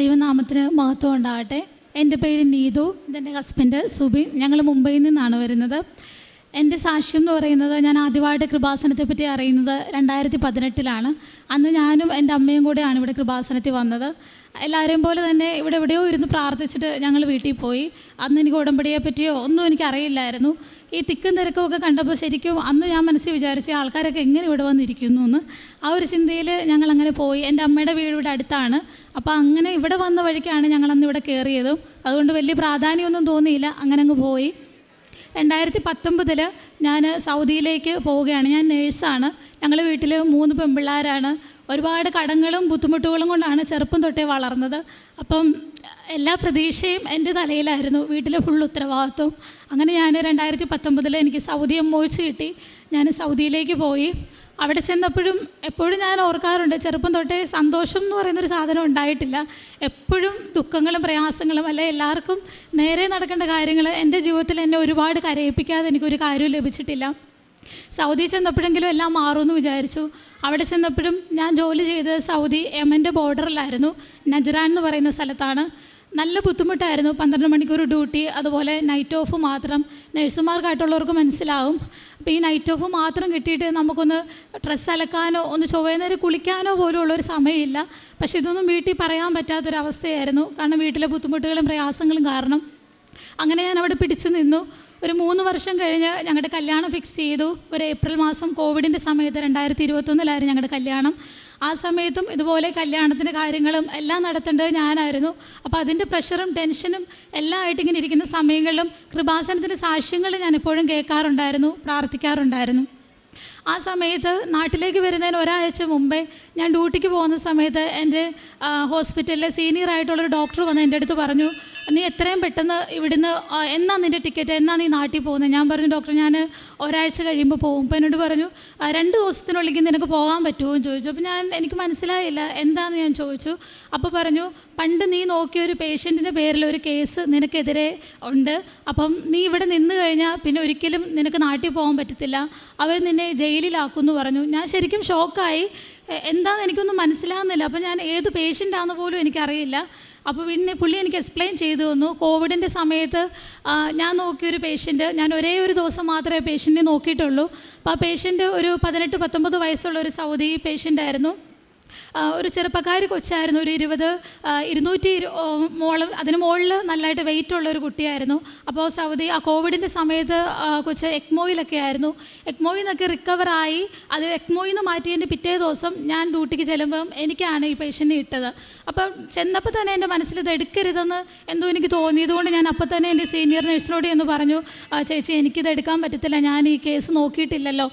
ദൈവനാമത്തിന് മഹത്വം ഉണ്ടാകട്ടെ. എന്റെ പേര് നീതു ഇതെന്റെ ഹസ്ബൻഡ് സുബിൻ. ഞങ്ങൾ മുംബൈയിൽ നിന്നാണ് വരുന്നത്. എന്റെ സാക്ഷ്യം എന്ന് പറയുന്നത് ഞാൻ ആദ്യമായിട്ട് കൃപാസനത്തെ പറ്റി അറിയുന്നത് രണ്ടായിരത്തി പതിനെട്ടിലാണ് അന്ന് ഞാനും എന്റെ അമ്മയും കൂടെയാണ് ഇവിടെ കൃപാസനത്തിൽ വന്നത്. എല്ലാവരെയും പോലെ തന്നെ ഇവിടെ എവിടെയോ ഇരുന്ന് പ്രാർത്ഥിച്ചിട്ട് ഞങ്ങൾ വീട്ടിൽ പോയി. അന്ന് എനിക്ക് ഉടമ്പടിയെ പറ്റിയോ ഒന്നും എനിക്ക് അറിയില്ലായിരുന്നു ഈ തിക്കും തിരക്കും ഒക്കെ കണ്ടപ്പോൾ ശരിക്കും അന്ന് ഞാൻ മനസ്സിൽ വിചാരിച്ച് ആൾക്കാരൊക്കെ എങ്ങനെ ഇവിടെ വന്നിരിക്കുന്നു എന്ന്. ആ ഒരു ചിന്തയിൽ ഞങ്ങൾ അങ്ങനെ പോയി. എന്റെ അമ്മയുടെ വീട് ഇവിടെ അടുത്താണ്. അപ്പോൾ അങ്ങനെ ഇവിടെ വന്ന വഴിക്കാണ് ഞങ്ങൾ അന്ന് ഇവിടെ കയറിയതും. അതുകൊണ്ട് വലിയ പ്രാധാന്യമൊന്നും തോന്നിയില്ല. അങ്ങനെ അങ്ങ് പോയി. രണ്ടായിരത്തി പത്തൊമ്പതിൽ ഞാൻ സൗദിയിലേക്ക് പോവുകയാണ്. ഞാൻ നേഴ്സാണ്. ഞങ്ങൾ വീട്ടിൽ മൂന്ന് പെൺപിള്ളേരാണ് ഒരുപാട് കടങ്ങളും ബുദ്ധിമുട്ടുകളും കൊണ്ടാണ് ചെറുപ്പം തൊട്ടേ വളർന്നത്. അപ്പം എല്ലാ പ്രതീക്ഷയും എന്റെ തലയിലായിരുന്നു. വീട്ടിലെ ഫുൾ ഉത്തരവാദിത്വം. അങ്ങനെ ഞാൻ രണ്ടായിരത്തി പത്തൊമ്പതിൽ എനിക്ക് സൗദി മോച്ച് കിട്ടി. ഞാൻ സൗദിയിലേക്ക് പോയി. അവിടെ ചെന്നപ്പോഴും എപ്പോഴും ഞാൻ ഓർക്കാറുണ്ട് ചെറുപ്പം തൊട്ടേ സന്തോഷം എന്ന് പറയുന്നൊരു സാധനം ഉണ്ടായിട്ടില്ല. എപ്പോഴും ദുഃഖങ്ങളും പ്രയാസങ്ങളും അല്ലെ എല്ലാവർക്കും നേരെ നടക്കേണ്ട കാര്യങ്ങൾ എന്റെ ജീവിതത്തിൽ എന്നെ ഒരുപാട് കരയിപ്പിക്കാതെ എനിക്കൊരു കാര്യവും ലഭിച്ചിട്ടില്ല. സൗദി ചെന്നപ്പോഴെങ്കിലും എല്ലാം മാറുമെന്ന് വിചാരിച്ചു. അവിടെ ചെന്നപ്പോഴും ഞാൻ ജോലി ചെയ്തത് സൗദി യമന്റെ ബോർഡറിലായിരുന്നു നജ്റാൻ എന്ന് പറയുന്ന സ്ഥലത്താണ്. നല്ല ബുദ്ധിമുട്ടായിരുന്നു. പന്ത്രണ്ട് മണിക്കൂർ ഡ്യൂട്ടി അതുപോലെ നൈറ്റ് ഓഫ് മാത്രം. നഴ്സുമാർക്കായിട്ടുള്ളവർക്ക് മനസ്സിലാവും. അപ്പോൾ ഈ നൈറ്റ് ഓഫ് മാത്രം കിട്ടിയിട്ട് നമുക്കൊന്ന് ഡ്രസ്സ് അലക്കാനോ ഒന്ന് ചൊവ്വേ നേരം കുളിക്കാനോ പോലും ഉള്ളൊരു സമയമില്ല. പക്ഷേ ഇതൊന്നും വീട്ടിൽ പറയാൻ പറ്റാത്തൊരവസ്ഥയായിരുന്നു. കാരണം വീട്ടിലെ ബുദ്ധിമുട്ടുകളും പ്രയാസങ്ങളും കാരണം. അങ്ങനെ ഞാൻ അവിടെ പിടിച്ചു നിന്നു. ഒരു മൂന്ന് വർഷം കഴിഞ്ഞ് ഞങ്ങളുടെ കല്യാണം ഫിക്സ് ചെയ്തു. ഒരു ഏപ്രിൽ മാസം കോവിഡിന്റെ സമയത്ത് രണ്ടായിരത്തി ഇരുപത്തൊന്നിലായിരുന്നു ഞങ്ങളുടെ കല്യാണം. ആ സമയത്തും ഇതുപോലെ കല്യാണത്തിന്റെ കാര്യങ്ങളും എല്ലാം നടത്തേണ്ടത് ഞാനായിരുന്നു. അപ്പോൾ അതിന്റെ പ്രഷറും ടെൻഷനും എല്ലാം ആയിട്ട് ഇങ്ങനെ ഇരിക്കുന്ന സമയങ്ങളിലും കൃപാസനത്തിന്റെ സാക്ഷ്യങ്ങൾ ഞാൻ എപ്പോഴും കേൾക്കാറുണ്ടായിരുന്നു പ്രാർത്ഥിക്കാറുണ്ടായിരുന്നു. ആ സമയത്ത് നാട്ടിലേക്ക് വരുന്നതിന് ഒരാഴ്ച മുമ്പേ ഞാൻ ഡ്യൂട്ടിക്ക് പോകുന്ന സമയത്ത് എന്റെ ഹോസ്പിറ്റലിലെ സീനിയർ ആയിട്ടുള്ളൊരു ഡോക്ടർ വന്ന് എന്റെ അടുത്ത് പറഞ്ഞു നീ എത്രയും പെട്ടെന്ന് ഇവിടുന്ന് എന്നാ നിന്റെ ടിക്കറ്റ് എന്നാ നീ നാട്ടിൽ പോകുന്നത് ഞാൻ പറഞ്ഞു ഡോക്ടർ ഞാൻ ഒരാഴ്ച കഴിയുമ്പോൾ പോകും. അപ്പോൾ എന്നോട് പറഞ്ഞു "ആ, രണ്ട് ദിവസത്തിനുള്ളിൽ നിനക്ക് പോകാൻ പറ്റുമോ? എന്ന് ചോദിച്ചു. അപ്പോൾ ഞാൻ എനിക്ക് മനസ്സിലായില്ല എന്താണെന്ന് ഞാൻ ചോദിച്ചു. അപ്പോൾ പറഞ്ഞു പണ്ട് നീ നോക്കിയ ഒരു പേഷ്യന്റിന്റെ പേരിൽ ഒരു കേസ് നിനക്കെതിരെ ഉണ്ട്. അപ്പം നീ ഇവിടെ നിന്ന് കഴിഞ്ഞാൽ പിന്നെ ഒരിക്കലും നിനക്ക് നാട്ടിൽ പോകാൻ പറ്റത്തില്ല. അവർ നിന്നെ ജയിലിലാക്കും എന്ന് പറഞ്ഞു. ഞാൻ ശരിക്കും ഷോക്കായി. എന്താണെന്ന് എനിക്കൊന്നും മനസ്സിലാകുന്നില്ല അപ്പോൾ ഞാൻ ഏത് പേഷ്യന്റാണെന്ന് പോലും എനിക്കറിയില്ല. അപ്പോൾ പിന്നെ പുള്ളി എനിക്ക് എക്സ്പ്ലെയിൻ ചെയ്തു തന്നു. കോവിഡിന്റെ സമയത്ത് ഞാൻ നോക്കിയൊരു പേഷ്യന്റ് ഞാൻ ഒരേ ഒരു ദിവസം മാത്രമേ പേഷ്യന്റിനെ നോക്കിയിട്ടുള്ളൂ. അപ്പോൾ ആ പേഷ്യന്റ് ഒരു പതിനെട്ട് പത്തൊമ്പത് വയസ്സുള്ള ഒരു സൗദി പേഷ്യന്റ് ആയിരുന്നു. ആ, ഒരു ചെറുപ്പക്കാരി കൊച്ചായിരുന്നു ഒരു ഇരുപത് ഇരുന്നൂറ്റി മോൾ അതിന് മുകളിൽ നല്ലതായിട്ട് വെയിറ്റ് ഉള്ള ഒരു കുട്ടിയായിരുന്നു. അപ്പോൾ സൗദി ആ കോവിഡിന്റെ സമയത്ത് കൊച്ച് എക്മോയിലൊക്കെ ആയിരുന്നു. എക്മോയിൽ നിന്നൊക്കെ റിക്കവറായി അത് എക്മോയിൽ നിന്ന് മാറ്റിയതിന്റെ പിറ്റേ ദിവസം ഞാൻ ഡ്യൂട്ടിക്ക് ചെല്ലുമ്പം എനിക്കാണ് ഈ പേഷ്യന്റിനെ ഇട്ടത്. അപ്പം ചെന്നപ്പോൾ തന്നെ എന്റെ മനസ്സിൽ ഇത് എടുക്കരുതെന്ന് എന്തോ എനിക്ക് തോന്നിയതുകൊണ്ട് ഞാൻ അപ്പോൾ തന്നെ എന്റെ സീനിയർ നഴ്സിനോട് എന്ന് പറഞ്ഞു "ആ, ചേച്ചി എനിക്കിത് എടുക്കാൻ പറ്റത്തില്ല. ഞാൻ ഈ കേസ് നോക്കിയിട്ടില്ലല്ലോ.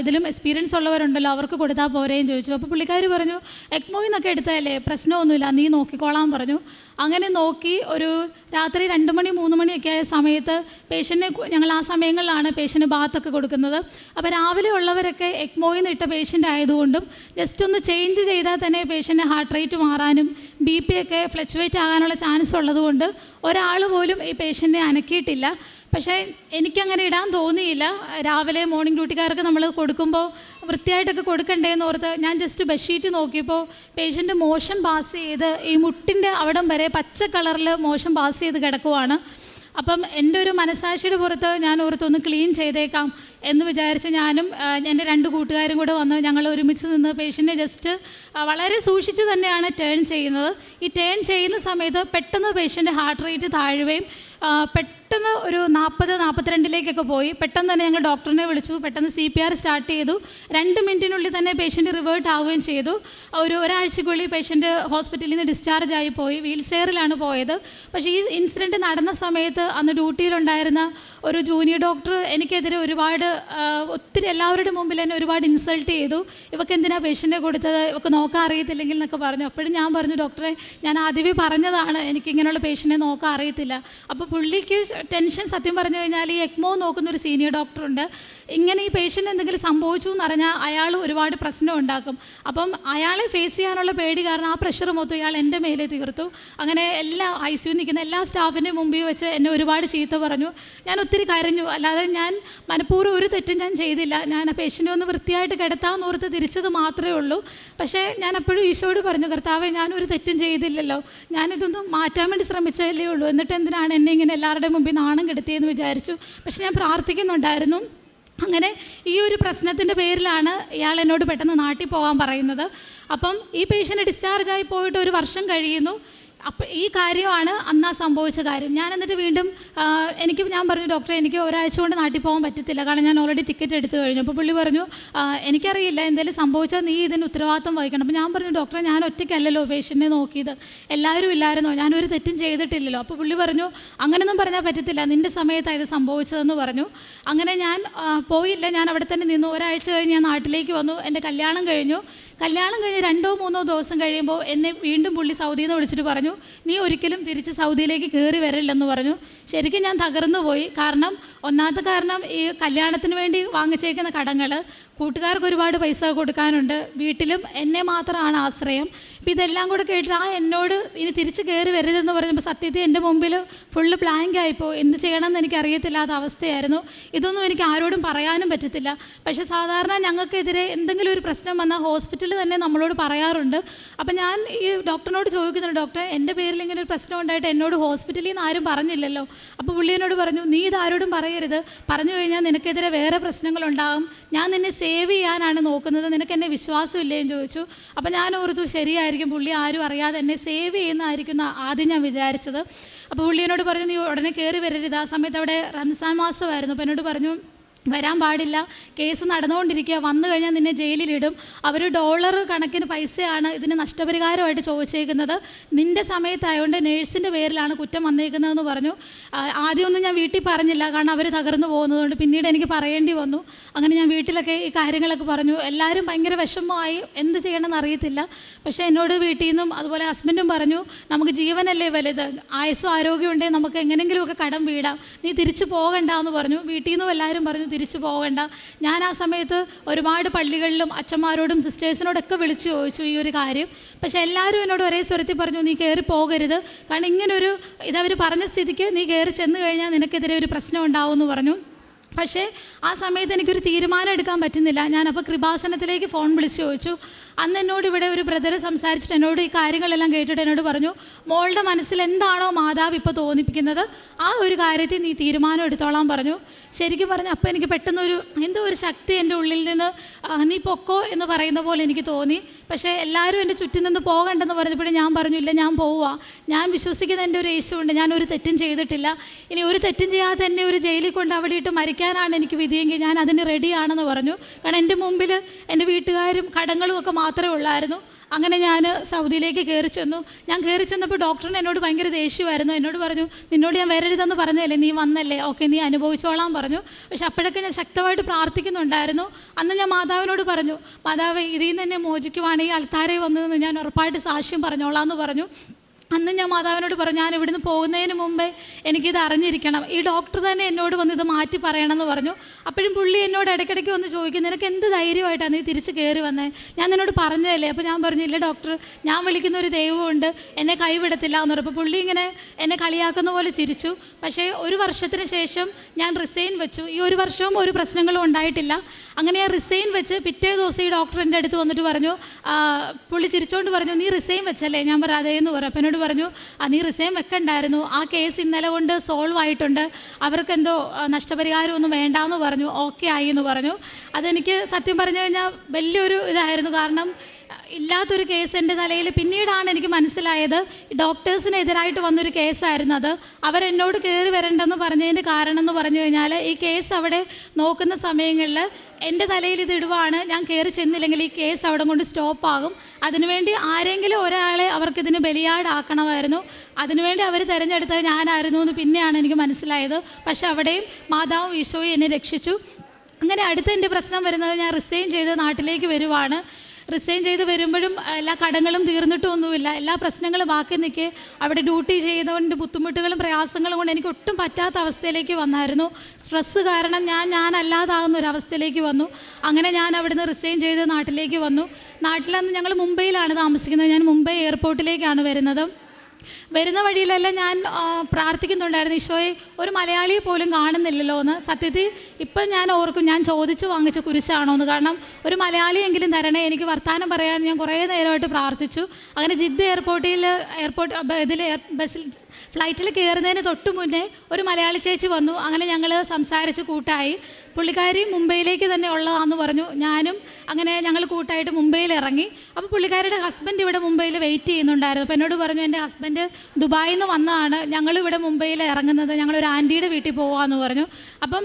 ഇതിലും എക്സ്പീരിയൻസ് ഉള്ളവരുണ്ടല്ലോ. അവർക്ക് കൊടുത്താൽ പോരേന്ന് ചോദിച്ചു. അപ്പോൾ പുള്ളിക്കാർ പറഞ്ഞു എക്മോയിൽ നിന്നൊക്കെ എടുത്തതല്ലേ? പ്രശ്നമൊന്നുമില്ല. നീ നോക്കിക്കോളാം പറഞ്ഞു. അങ്ങനെ നോക്കി ഒരു രാത്രി രണ്ട് മണി മൂന്ന് മണിയൊക്കെ ആയ സമയത്ത് പേഷ്യന്റിനെ ഞങ്ങൾ ആ സമയങ്ങളിലാണ് പേഷ്യന്റ് ബാത്തൊക്കെ കൊടുക്കുന്നത്. അപ്പോൾ രാവിലെ ഉള്ളവരൊക്കെ എക്മോയിൽ നിന്ന് ഇട്ട പേഷ്യന്റ് ആയതുകൊണ്ടും ജസ്റ്റ് ഒന്ന് ചേഞ്ച് ചെയ്താൽ തന്നെ പേഷ്യന്റെ ഹാർട്ട് റേറ്റ് മാറാനും ബി പി ഒക്കെ ഫ്ലക്ച്വേറ്റ് ആകാനുള്ള ചാൻസ് ഉള്ളതുകൊണ്ട് ഒരാൾ പോലും ഈ പേഷ്യന്റിനെ അനക്കിയിട്ടില്ല. പക്ഷേ എനിക്കങ്ങനെ ഇടാൻ തോന്നിയില്ല. രാവിലെ മോർണിംഗ് ഡ്യൂട്ടിക്കാർക്ക് നമ്മൾ കൊടുക്കുമ്പോൾ വൃത്തിയായിട്ടൊക്കെ കൊടുക്കണ്ടേ എന്ന് ഓർത്ത് ഞാൻ ജസ്റ്റ് ബെഡ്ഷീറ്റ് നോക്കിയപ്പോൾ പേഷ്യന്റ് മോശം പാസ് ചെയ്ത് ഈ മുട്ടിന്റെ അവിടം വരെ പച്ച കളറിൽ മോശം പാസ് ചെയ്ത് കിടക്കുവാണ്. അപ്പം എന്റെ ഒരു മനസാക്ഷിയുടെ പുറത്ത് ഞാൻ ഓർത്തൊന്ന് ക്ലീൻ ചെയ്തേക്കാം. എന്ന് വിചാരിച്ച് ഞാനും എന്റെ രണ്ട് കൂട്ടുകാരും കൂടെ വന്ന് ഞങ്ങൾ ഒരുമിച്ച് നിന്ന് പേഷ്യന്റെ ജസ്റ്റ് വളരെ സൂക്ഷിച്ച് തന്നെയാണ് ടേൺ ചെയ്യുന്നത്. ഈ ടേൺ ചെയ്യുന്ന സമയത്ത് പെട്ടെന്ന് പേഷ്യന്റെ ഹാർട്ട് റേറ്റ് താഴുകയും പെട്ടെന്ന് ഒരു നാൽപ്പത് നാൽപ്പത്തിരണ്ടിലേക്കൊക്കെ പോയി. പെട്ടെന്ന് തന്നെ ഞങ്ങൾ ഡോക്ടറിനെ വിളിച്ചു. പെട്ടെന്ന് സി പി ആർ സ്റ്റാർട്ട് ചെയ്തു. രണ്ട് മിനിറ്റിനുള്ളിൽ തന്നെ പേഷ്യന്റ് റിവേർട്ട് ആവുകയും ചെയ്തു. ഒരു ഒരാഴ്ചക്കുള്ളിൽ പേഷ്യന്റ് ഹോസ്പിറ്റലിൽ നിന്ന് ഡിസ്ചാർജ് ആയി പോയി. വീൽ ചെയറിലാണ് പോയത്. പക്ഷേ ഈ ഇൻസിഡന്റ് നടന്ന സമയത്ത് അന്ന് ഡ്യൂട്ടിയിലുണ്ടായിരുന്ന ഒരു ജൂനിയർ ഡോക്ടർ എനിക്കെതിരെ ഒരുപാട് ഒത്തിരി എല്ലാവരുടെ മുമ്പിൽ എന്നെ ഒരുപാട് ഇൻസൾട്ട് ചെയ്തു. ഇവക്ക് എന്തിനാ പേഷ്യന്റെ കൊടുത്തത്? ഇവക്ക് നോക്കാൻ അറിയത്തില്ലെങ്കിൽ എന്നൊക്കെ പറഞ്ഞു. അപ്പോഴും ഞാൻ പറഞ്ഞു ഡോക്ടറെ ഞാൻ ആദ്യമേ പറഞ്ഞതാണ് എനിക്ക് ഇങ്ങനെയുള്ള പേഷ്യന്റെ നോക്കാൻ അറിയത്തില്ല. അപ്പോൾ പുള്ളിക്ക് ടെൻഷൻ സത്യം പറഞ്ഞു കഴിഞ്ഞാൽ ഈ എക്മോ നോക്കുന്ന ഒരു സീനിയർ ഡോക്ടറുണ്ട് ഇങ്ങനെ ഈ പേഷ്യന്റ് എന്തെങ്കിലും സംഭവിച്ചു എന്ന് പറഞ്ഞാൽ അയാൾ ഒരുപാട് പ്രശ്നം ഉണ്ടാക്കും. അപ്പം അയാളെ ഫേസ് ചെയ്യാനുള്ള പേടി കാരണം ആ പ്രഷർ മൊത്തം ഇയാൾ എന്റെ മേലെ തീർത്തു. അങ്ങനെ എല്ലാ ഐ സിയു നിൽക്കുന്ന എല്ലാ സ്റ്റാഫിന്റെ മുമ്പിൽ വെച്ച് എന്നെ ഒരുപാട് ചീത്ത പറഞ്ഞു. ഞാൻ ഒത്തിരി കരഞ്ഞു. അല്ലാതെ ഞാൻ മനഃപൂർവം ഒരു തെറ്റും ഞാൻ ചെയ്തില്ല. ഞാൻ ആ പേഷ്യന്റെ ഒന്ന് വൃത്തിയായിട്ട് കിടത്താമെന്ന് ഓർത്ത് തിരിച്ചത് മാത്രമേ ഉള്ളൂ. പക്ഷേ ഞാൻ അപ്പോഴും ഈശോയോട് പറഞ്ഞു കർത്താവെ ഞാനൊരു തെറ്റും ചെയ്തില്ലല്ലോ. ഞാനിതൊന്നും മാറ്റാൻ വേണ്ടി ശ്രമിച്ചതല്ലേ ഉള്ളൂ. എന്നിട്ട് എന്തിനാണ് എന്നെ ഇങ്ങനെ എല്ലാവരുടെ മുമ്പിൽ നാണം കെടുത്തിയെന്ന് വിചാരിച്ചു? പക്ഷെ ഞാൻ പ്രാർത്ഥിക്കുന്നുണ്ടായിരുന്നു. അങ്ങനെ ഈ ഒരു പ്രശ്നത്തിന്റെ പേരിലാണ് ഇയാൾ എന്നോട് പെട്ടെന്ന് നാട്ടിൽ പോകാൻ പറയുന്നത്. അപ്പം ഈ പേഷ്യന്റ് ഡിസ്ചാർജായി പോയിട്ട് ഒരു വർഷം കഴിയുന്നു. അപ്പം ഈ കാര്യമാണ് അന്നാ സംഭവിച്ച കാര്യം. ഞാൻ എന്നിട്ട് വീണ്ടും എനിക്ക് ഞാൻ പറഞ്ഞു ഡോക്ടറെ എനിക്ക് ഒരാഴ്ച കൊണ്ട് നാട്ടിൽ പോകാൻ പറ്റത്തില്ല. കാരണം ഞാൻ ഓൾറെഡി ടിക്കറ്റ് എടുത്തു കഴിഞ്ഞു. അപ്പോൾ പുള്ളി പറഞ്ഞു എനിക്കറിയില്ല എന്തെങ്കിലും സംഭവിച്ചാൽ നീ ഇതിന് ഉത്തരവാദിത്വം വഹിക്കണം. അപ്പോൾ ഞാൻ പറഞ്ഞു ഡോക്ടറെ ഞാൻ ഒറ്റയ്ക്കല്ലല്ലോ പേഷ്യന്റിനെ നോക്കിയത്. എല്ലാവരും ഇല്ലായിരുന്നോ? ഞാനൊരു തെറ്റും ചെയ്തിട്ടില്ലല്ലോ. അപ്പോൾ പുള്ളി പറഞ്ഞു അങ്ങനെയൊന്നും പറഞ്ഞാൽ പറ്റത്തില്ല. നിന്റെ സമയത്താണ് ഇത് സംഭവിച്ചതെന്ന് പറഞ്ഞു. അങ്ങനെ ഞാൻ പോയില്ല. ഞാൻ അവിടെ തന്നെ നിന്നു. ഒരാഴ്ച കഴിഞ്ഞ് ഞാൻ നാട്ടിലേക്ക് വന്നു. എന്റെ കല്യാണം കഴിഞ്ഞു. കല്യാണം കഴിഞ്ഞ് രണ്ടോ മൂന്നോ ദിവസം കഴിയുമ്പോൾ എന്നെ വീണ്ടും പുള്ളി സൗദിയിൽ നിന്ന് വിളിച്ചിട്ട് പറഞ്ഞു നീ ഒരിക്കലും തിരിച്ച് സൗദിയിലേക്ക് കയറി വരില്ലെന്ന് പറഞ്ഞു. ശരിക്കും ഞാൻ തകർന്നു പോയി കാരണം ഒന്നാമത്തെ കാരണം ഈ കല്യാണത്തിന് വേണ്ടി വാങ്ങിച്ചേക്കുന്ന കടങ്ങൾ കൂട്ടുകാർക്ക് ഒരുപാട് പൈസ കൊടുക്കാനുണ്ട്. വീട്ടിലും എന്നെ മാത്രമാണ് ആശ്രയം. ഇപ്പം ഇതെല്ലാം കൂടെ കേട്ടിട്ട് ആ എന്നോട് ഇനി തിരിച്ച് കയറി വരരുതെന്ന് പറഞ്ഞപ്പോൾ സത്യത്തിൽ എന്റെ മുമ്പിൽ ഫുള്ള് ബ്ലാങ്ക് ആയിപ്പോൾ എന്ത് ചെയ്യണമെന്ന് എനിക്ക് അറിയത്തില്ലാത്ത അവസ്ഥയായിരുന്നു. ഇതൊന്നും എനിക്ക് ആരോടും പറയാനും പറ്റത്തില്ല. പക്ഷെ സാധാരണ ഞങ്ങൾക്കെതിരെ എന്തെങ്കിലും ഒരു പ്രശ്നം വന്നാൽ ഹോസ്പിറ്റലിൽ തന്നെ നമ്മളോട് പറയാറുണ്ട്. അപ്പം ഞാൻ ഈ ഡോക്ടറിനോട് ചോദിക്കുന്നുണ്ട് ഡോക്ടർ എന്റെ പേരിൽ ഇങ്ങനെ ഒരു പ്രശ്നം ഉണ്ടായിട്ട് എന്നോട് ഹോസ്പിറ്റലിൽ നിന്ന് ആരും പറഞ്ഞില്ലല്ലോ? അപ്പോൾ പുള്ളി എന്നോട് പറഞ്ഞു നീ ഇതാരോടും പറയരുത്. പറഞ്ഞു കഴിഞ്ഞാൽ നിനക്കെതിരെ വേറെ പ്രശ്നങ്ങളുണ്ടാകും ഞാൻ നിന്നെ ചെയ്യാനാണ് നോക്കുന്നത്. നിനക്ക് എന്നെ വിശ്വാസമില്ലേ എന്ന് ചോദിച്ചു. അപ്പം ഞാൻ ഓർത്തു ശരിയായിരിക്കും പുള്ളി ആരും അറിയാതെ എന്നെ സേവ് ചെയ്യുന്നതായിരിക്കും ആദ്യം ഞാൻ വിചാരിച്ചത്. അപ്പോൾ പുള്ളി പറഞ്ഞു നീ ഉടനെ കയറി വരരുത്. ആ സമയത്ത് അവിടെ റംസാൻ മാസമായിരുന്നു. അപ്പോൾ എന്നോട് പറഞ്ഞു വരാൻ പാടില്ല. കേസ് നടന്നുകൊണ്ടിരിക്കുക. വന്നു കഴിഞ്ഞാൽ നിന്നെ ജയിലിലിടും. അവർ ഡോളർ കണക്കിന് പൈസയാണ് ഇതിന് നഷ്ടപരിഹാരമായിട്ട് ചോദിച്ചേക്കുന്നത്. നിന്റെ സമയത്തായതുകൊണ്ട് നേഴ്സിന്റെ പേരിലാണ് കുറ്റം വന്നേക്കുന്നതെന്ന് പറഞ്ഞു. ആദ്യമൊന്നും ഞാൻ വീട്ടിൽ പറഞ്ഞില്ല. കാരണം അവർ തകർന്നു പോകുന്നതുകൊണ്ട് പിന്നീട് എനിക്ക് പറയേണ്ടി വന്നു. അങ്ങനെ ഞാൻ വീട്ടിലൊക്കെ ഈ കാര്യങ്ങളൊക്കെ പറഞ്ഞു. എല്ലാവരും ഭയങ്കര വിഷമമായി. എന്ത് ചെയ്യണമെന്ന് അറിയത്തില്ല. പക്ഷേ എന്നോട് വീട്ടിൽ നിന്നും അതുപോലെ ഹസ്ബൻഡും പറഞ്ഞു നമുക്ക് ജീവനല്ലേ വലുത്. ആയുസ്സും ആരോഗ്യമുണ്ടെങ്കിൽ നമുക്ക് എങ്ങനെയെങ്കിലുമൊക്കെ കടം വീടാം. നീ തിരിച്ചു പോകണ്ട എന്ന് പറഞ്ഞു. വീട്ടിൽ നിന്നും എല്ലാവരും പറഞ്ഞു തിരിച്ചു പോകണ്ട. ഞാൻ ആ സമയത്ത് ഒരുപാട് പള്ളികളിലും അച്ഛന്മാരോടും സിസ്റ്റേഴ്സിനോടൊക്കെ വിളിച്ചു ചോദിച്ചു ഈ ഒരു കാര്യം. പക്ഷേ എല്ലാവരും എന്നോട് ഒരേ സ്വരത്തിൽ പറഞ്ഞു നീ കയറി പോകരുത്. കാരണം ഇങ്ങനൊരു ഇതവർ പറഞ്ഞ സ്ഥിതിക്ക് നീ കയറി ചെന്ന് കഴിഞ്ഞാൽ നിനക്കെതിരെ ഒരു പ്രശ്നം ഉണ്ടാവും എന്ന് പറഞ്ഞു. പക്ഷേ ആ സമയത്ത് എനിക്കൊരു തീരുമാനം എടുക്കാൻ പറ്റുന്നില്ല. ഞാനപ്പോൾ കൃപാസനത്തിലേക്ക് ഫോൺ വിളിച്ച് ചോദിച്ചു. അന്ന് എന്നോട് ഇവിടെ ഒരു ബ്രദർ സംസാരിച്ചിട്ട് എന്നോട് ഈ കാര്യങ്ങളെല്ലാം കേട്ടിട്ട് എന്നോട് പറഞ്ഞു മോളുടെ മനസ്സിൽ എന്താണോ മാതാവ് ഇപ്പോൾ തോന്നിപ്പിക്കുന്നത്? ആ ഒരു കാര്യത്തിൽ നീ തീരുമാനം എടുത്തോളാൻ പറഞ്ഞു. ശരിക്കും പറഞ്ഞു അപ്പോൾ എനിക്ക് പെട്ടെന്നൊരു എന്തോ ഒരു ശക്തി എന്റെ ഉള്ളിൽ നിന്ന് നീ പൊക്കോ എന്ന് പറയുന്ന പോലെ എനിക്ക് തോന്നി. പക്ഷേ എല്ലാവരും എന്റെ ചുറ്റും നിന്ന് പോകണ്ടെന്ന് പറഞ്ഞപ്പോഴും ഞാൻ പറഞ്ഞു ഇല്ല ഞാൻ പോവുക ഞാൻ വിശ്വസിക്കുന്ന എന്റെ ഒരു യേശുണ്ട് ഞാൻ ഒരു തെറ്റും ചെയ്തിട്ടില്ല. ഇനി ഒരു തെറ്റും ചെയ്യാതെ തന്നെ ഒരു ജയിലിൽ കൊണ്ട് അവിടെ ഇട്ട് മരിക്കാനാണ് എനിക്ക് വിധിയെങ്കിൽ ഞാൻ അതിന് റെഡിയാണെന്ന് പറഞ്ഞു. കാരണം എന്റെ മുമ്പിൽ എന്റെ വീട്ടുകാരും കടങ്ങളും ഒക്കെ മാത്രമേ ഉള്ളായിരുന്നു. അങ്ങനെ ഞാൻ സൗദിയിലേക്ക് കയറി ചെന്നു. ഞാൻ കയറി ചെന്നപ്പോൾ ഡോക്ടറിന് എന്നോട് ഭയങ്കര ദേഷ്യമായിരുന്നു. എന്നോട് പറഞ്ഞു നിന്നോട് ഞാൻ വരരുതെന്ന് പറഞ്ഞതല്ലേ? നീ വന്നല്ലേ? ഓക്കെ നീ അനുഭവിച്ചോളാം പറഞ്ഞു. പക്ഷെ അപ്പോഴൊക്കെ ഞാൻ ശക്തമായിട്ട് പ്രാർത്ഥിക്കുന്നുണ്ടായിരുന്നു. അന്ന് ഞാൻ മാതാവിനോട് പറഞ്ഞു മാതാവ് ഇതിൽ നിന്ന് എന്നെ മോചിക്കുവാണെങ്കിൽ അൾത്താരെ വന്നതെന്ന് ഞാൻ ഉറപ്പായിട്ട് സാക്ഷ്യം പറഞ്ഞോളാം എന്ന് പറഞ്ഞു. അന്ന് ഞാൻ മാതാവിനോട് പറഞ്ഞു ഞാൻ ഇവിടുന്ന് പോകുന്നതിന് മുമ്പേ എനിക്കിത് അറിഞ്ഞിരിക്കണം. ഈ ഡോക്ടർ തന്നെ എന്നോട് വന്ന് ഇത് മാറ്റി പറയണമെന്ന് പറഞ്ഞു. അപ്പോഴും പുള്ളി എന്നോട് ഇടയ്ക്കിടയ്ക്ക് വന്ന് ചോദിക്കും നിനക്ക് എന്ത് ധൈര്യമായിട്ടാണ് നീ തിരിച്ച് കയറി വന്നേ? ഞാൻ നിന്നോട് പറഞ്ഞതല്ലേ അപ്പോൾ ഞാൻ പറഞ്ഞു ഇല്ല ഡോക്ടർ ഞാൻ വിളിക്കുന്ന ഒരു ദൈവമുണ്ട് എന്നെ കൈവിടത്തില്ല എന്ന് പറഞ്ഞപ്പോൾ പുള്ളി ഇങ്ങനെ എന്നെ കളിയാക്കുന്ന പോലെ ചിരിച്ചു. പക്ഷേ ഒരു വർഷത്തിന് ശേഷം ഞാൻ റിസൈൻ വെച്ചു. ഈ ഒരു വർഷവും ഒരു പ്രശ്നങ്ങളും ഉണ്ടായിട്ടില്ല. അങ്ങനെ ഞാൻ റിസൈൻ വെച്ച് പിറ്റേ ദിവസം ഈ ഡോക്ടർ എന്റെ അടുത്ത് വന്നിട്ട് പറഞ്ഞു പുള്ളി ചിരിച്ചുകൊണ്ട് പറഞ്ഞു നീ റിസൈൻ വെച്ചല്ലേ? ഞാൻ പറഞ്ഞു അതേ എന്ന് പറഞ്ഞു. അപ്പോൾ എന്നോട് പറഞ്ഞു ആ നീ റിസൈൻ വെക്കണ്ടായിരുന്നു. ആ കേസ് ഇന്നലെ കൊണ്ട് സോൾവ് ആയിട്ടുണ്ട്. അവർക്ക് എന്തോ നഷ്ടപരിഹാരം ഒന്നും വേണ്ടാന്ന് പറഞ്ഞു. ഓക്കെ ആയി എന്ന് പറഞ്ഞു. അതെനിക്ക് സത്യം പറഞ്ഞു കഴിഞ്ഞാൽ വലിയൊരു ഇതായിരുന്നു. കാരണം ഇല്ലാത്തൊരു കേസ് എന്റെ തലയിൽ പിന്നീടാണ് എനിക്ക് മനസ്സിലായത്. ഡോക്ടേഴ്സിനെതിരായിട്ട് വന്നൊരു കേസായിരുന്നു അത്. അവരെന്നോട് കയറി വരണ്ടെന്ന് പറഞ്ഞതിന്റെ കാരണം എന്ന് പറഞ്ഞു കഴിഞ്ഞാൽ ഈ കേസ് അവിടെ നോക്കുന്ന സമയങ്ങളിൽ എന്റെ തലയിൽ ഇത് ഇടുവാണ് ഞാൻ കയറി ചെന്നില്ലെങ്കിൽ ഈ കേസ് അവിടെ കൊണ്ട് സ്റ്റോപ്പാകും അതിനുവേണ്ടി ആരെങ്കിലും ഒരാളെ അവർക്കിതിന് ബലിയാടാക്കണമായിരുന്നു. അതിനുവേണ്ടി അവർ തിരഞ്ഞെടുത്തത് ഞാനായിരുന്നു എന്ന് പിന്നെയാണ് എനിക്ക് മനസ്സിലായത്. പക്ഷെ അവിടെയും മാതാവും ഈശോയും എന്നെ രക്ഷിച്ചു. അങ്ങനെ അടുത്ത എന്റെ പ്രശ്നം വരുന്നത് ഞാൻ റിസൈൻ ചെയ്ത് നാട്ടിലേക്ക് വരുവാണ്. റിസൈൻ ചെയ്ത് വരുമ്പോഴും എല്ലാ കടങ്ങളും തീർന്നിട്ടൊന്നുമില്ല. എല്ലാ പ്രശ്നങ്ങളും ബാക്കി നിൽക്കെ അവിടെ ഡ്യൂട്ടി ചെയ്തുകൊണ്ട് ബുദ്ധിമുട്ടുകളും പ്രയാസങ്ങളും കൊണ്ട് എനിക്ക് ഒട്ടും പറ്റാത്ത അവസ്ഥയിലേക്ക് വന്നായിരുന്നു. സ്ട്രെസ്സ് കാരണം ഞാൻ ഞാനല്ലാതാകുന്ന ഒരു അവസ്ഥയിലേക്ക് വന്നു. അങ്ങനെ ഞാൻ അവിടുന്ന് റിസൈൻ ചെയ്ത് നാട്ടിലേക്ക് വന്നു. നാട്ടിലന്ന് ഞങ്ങൾ മുംബൈയിലാണ് താമസിക്കുന്നത്. ഞാൻ മുംബൈ എയർപോർട്ടിലേക്കാണ് വരുന്നത്. വരുന്ന വഴിയിലെല്ലാം ഞാൻ പ്രാർത്ഥിക്കുന്നുണ്ടായിരുന്നു ഈശോയെ ഒരു മലയാളിയെ പോലും കാണുന്നില്ലല്ലോ എന്ന്. സത്യത്തിൽ ഇപ്പം ഞാൻ ഓർക്കും ഞാൻ ചോദിച്ച് വാങ്ങിച്ച കുരിശാണോ എന്ന്. കാരണം ഒരു മലയാളിയെങ്കിലും തരണേ എനിക്ക് വർത്തമാനം പറയാൻ ഞാൻ കുറേ നേരമായിട്ട് പ്രാർത്ഥിച്ചു. അങ്ങനെ ജിദ്ദ എയർപോർട്ടിൽ എയർപോർട്ട് ഇതിൽ ബസ്സിൽ ഫ്ലൈറ്റിൽ കയറുന്നതിന് തൊട്ട് മുന്നേ ഒരു മലയാളി ചേച്ചി വന്നു. അങ്ങനെ ഞങ്ങൾ സംസാരിച്ച് കൂട്ടായി. പുള്ളിക്കാരി മുംബൈയിലേക്ക് തന്നെ ഉള്ളതാന്ന് പറഞ്ഞു. ഞാനും അങ്ങനെ ഞങ്ങൾ കൂട്ടായിട്ട് മുംബൈയിൽ ഇറങ്ങി. അപ്പോൾ പുള്ളിക്കാരിയുടെ ഹസ്ബൻഡ് ഇവിടെ മുംബൈയിൽ വെയിറ്റ് ചെയ്യുന്നുണ്ടായിരുന്നു. അപ്പോൾ എന്നോട് പറഞ്ഞു എന്റെ ഹസ്ബൻഡ് ദുബായിൽ നിന്ന് വന്നതാണ്. ഞങ്ങൾ ഇവിടെ മുംബൈയിൽ ഇറങ്ങുന്നത്. ഞങ്ങൾ ഒരു ആന്റിയുടെ വീട്ടിൽ പോകാമെന്ന് പറഞ്ഞു. അപ്പം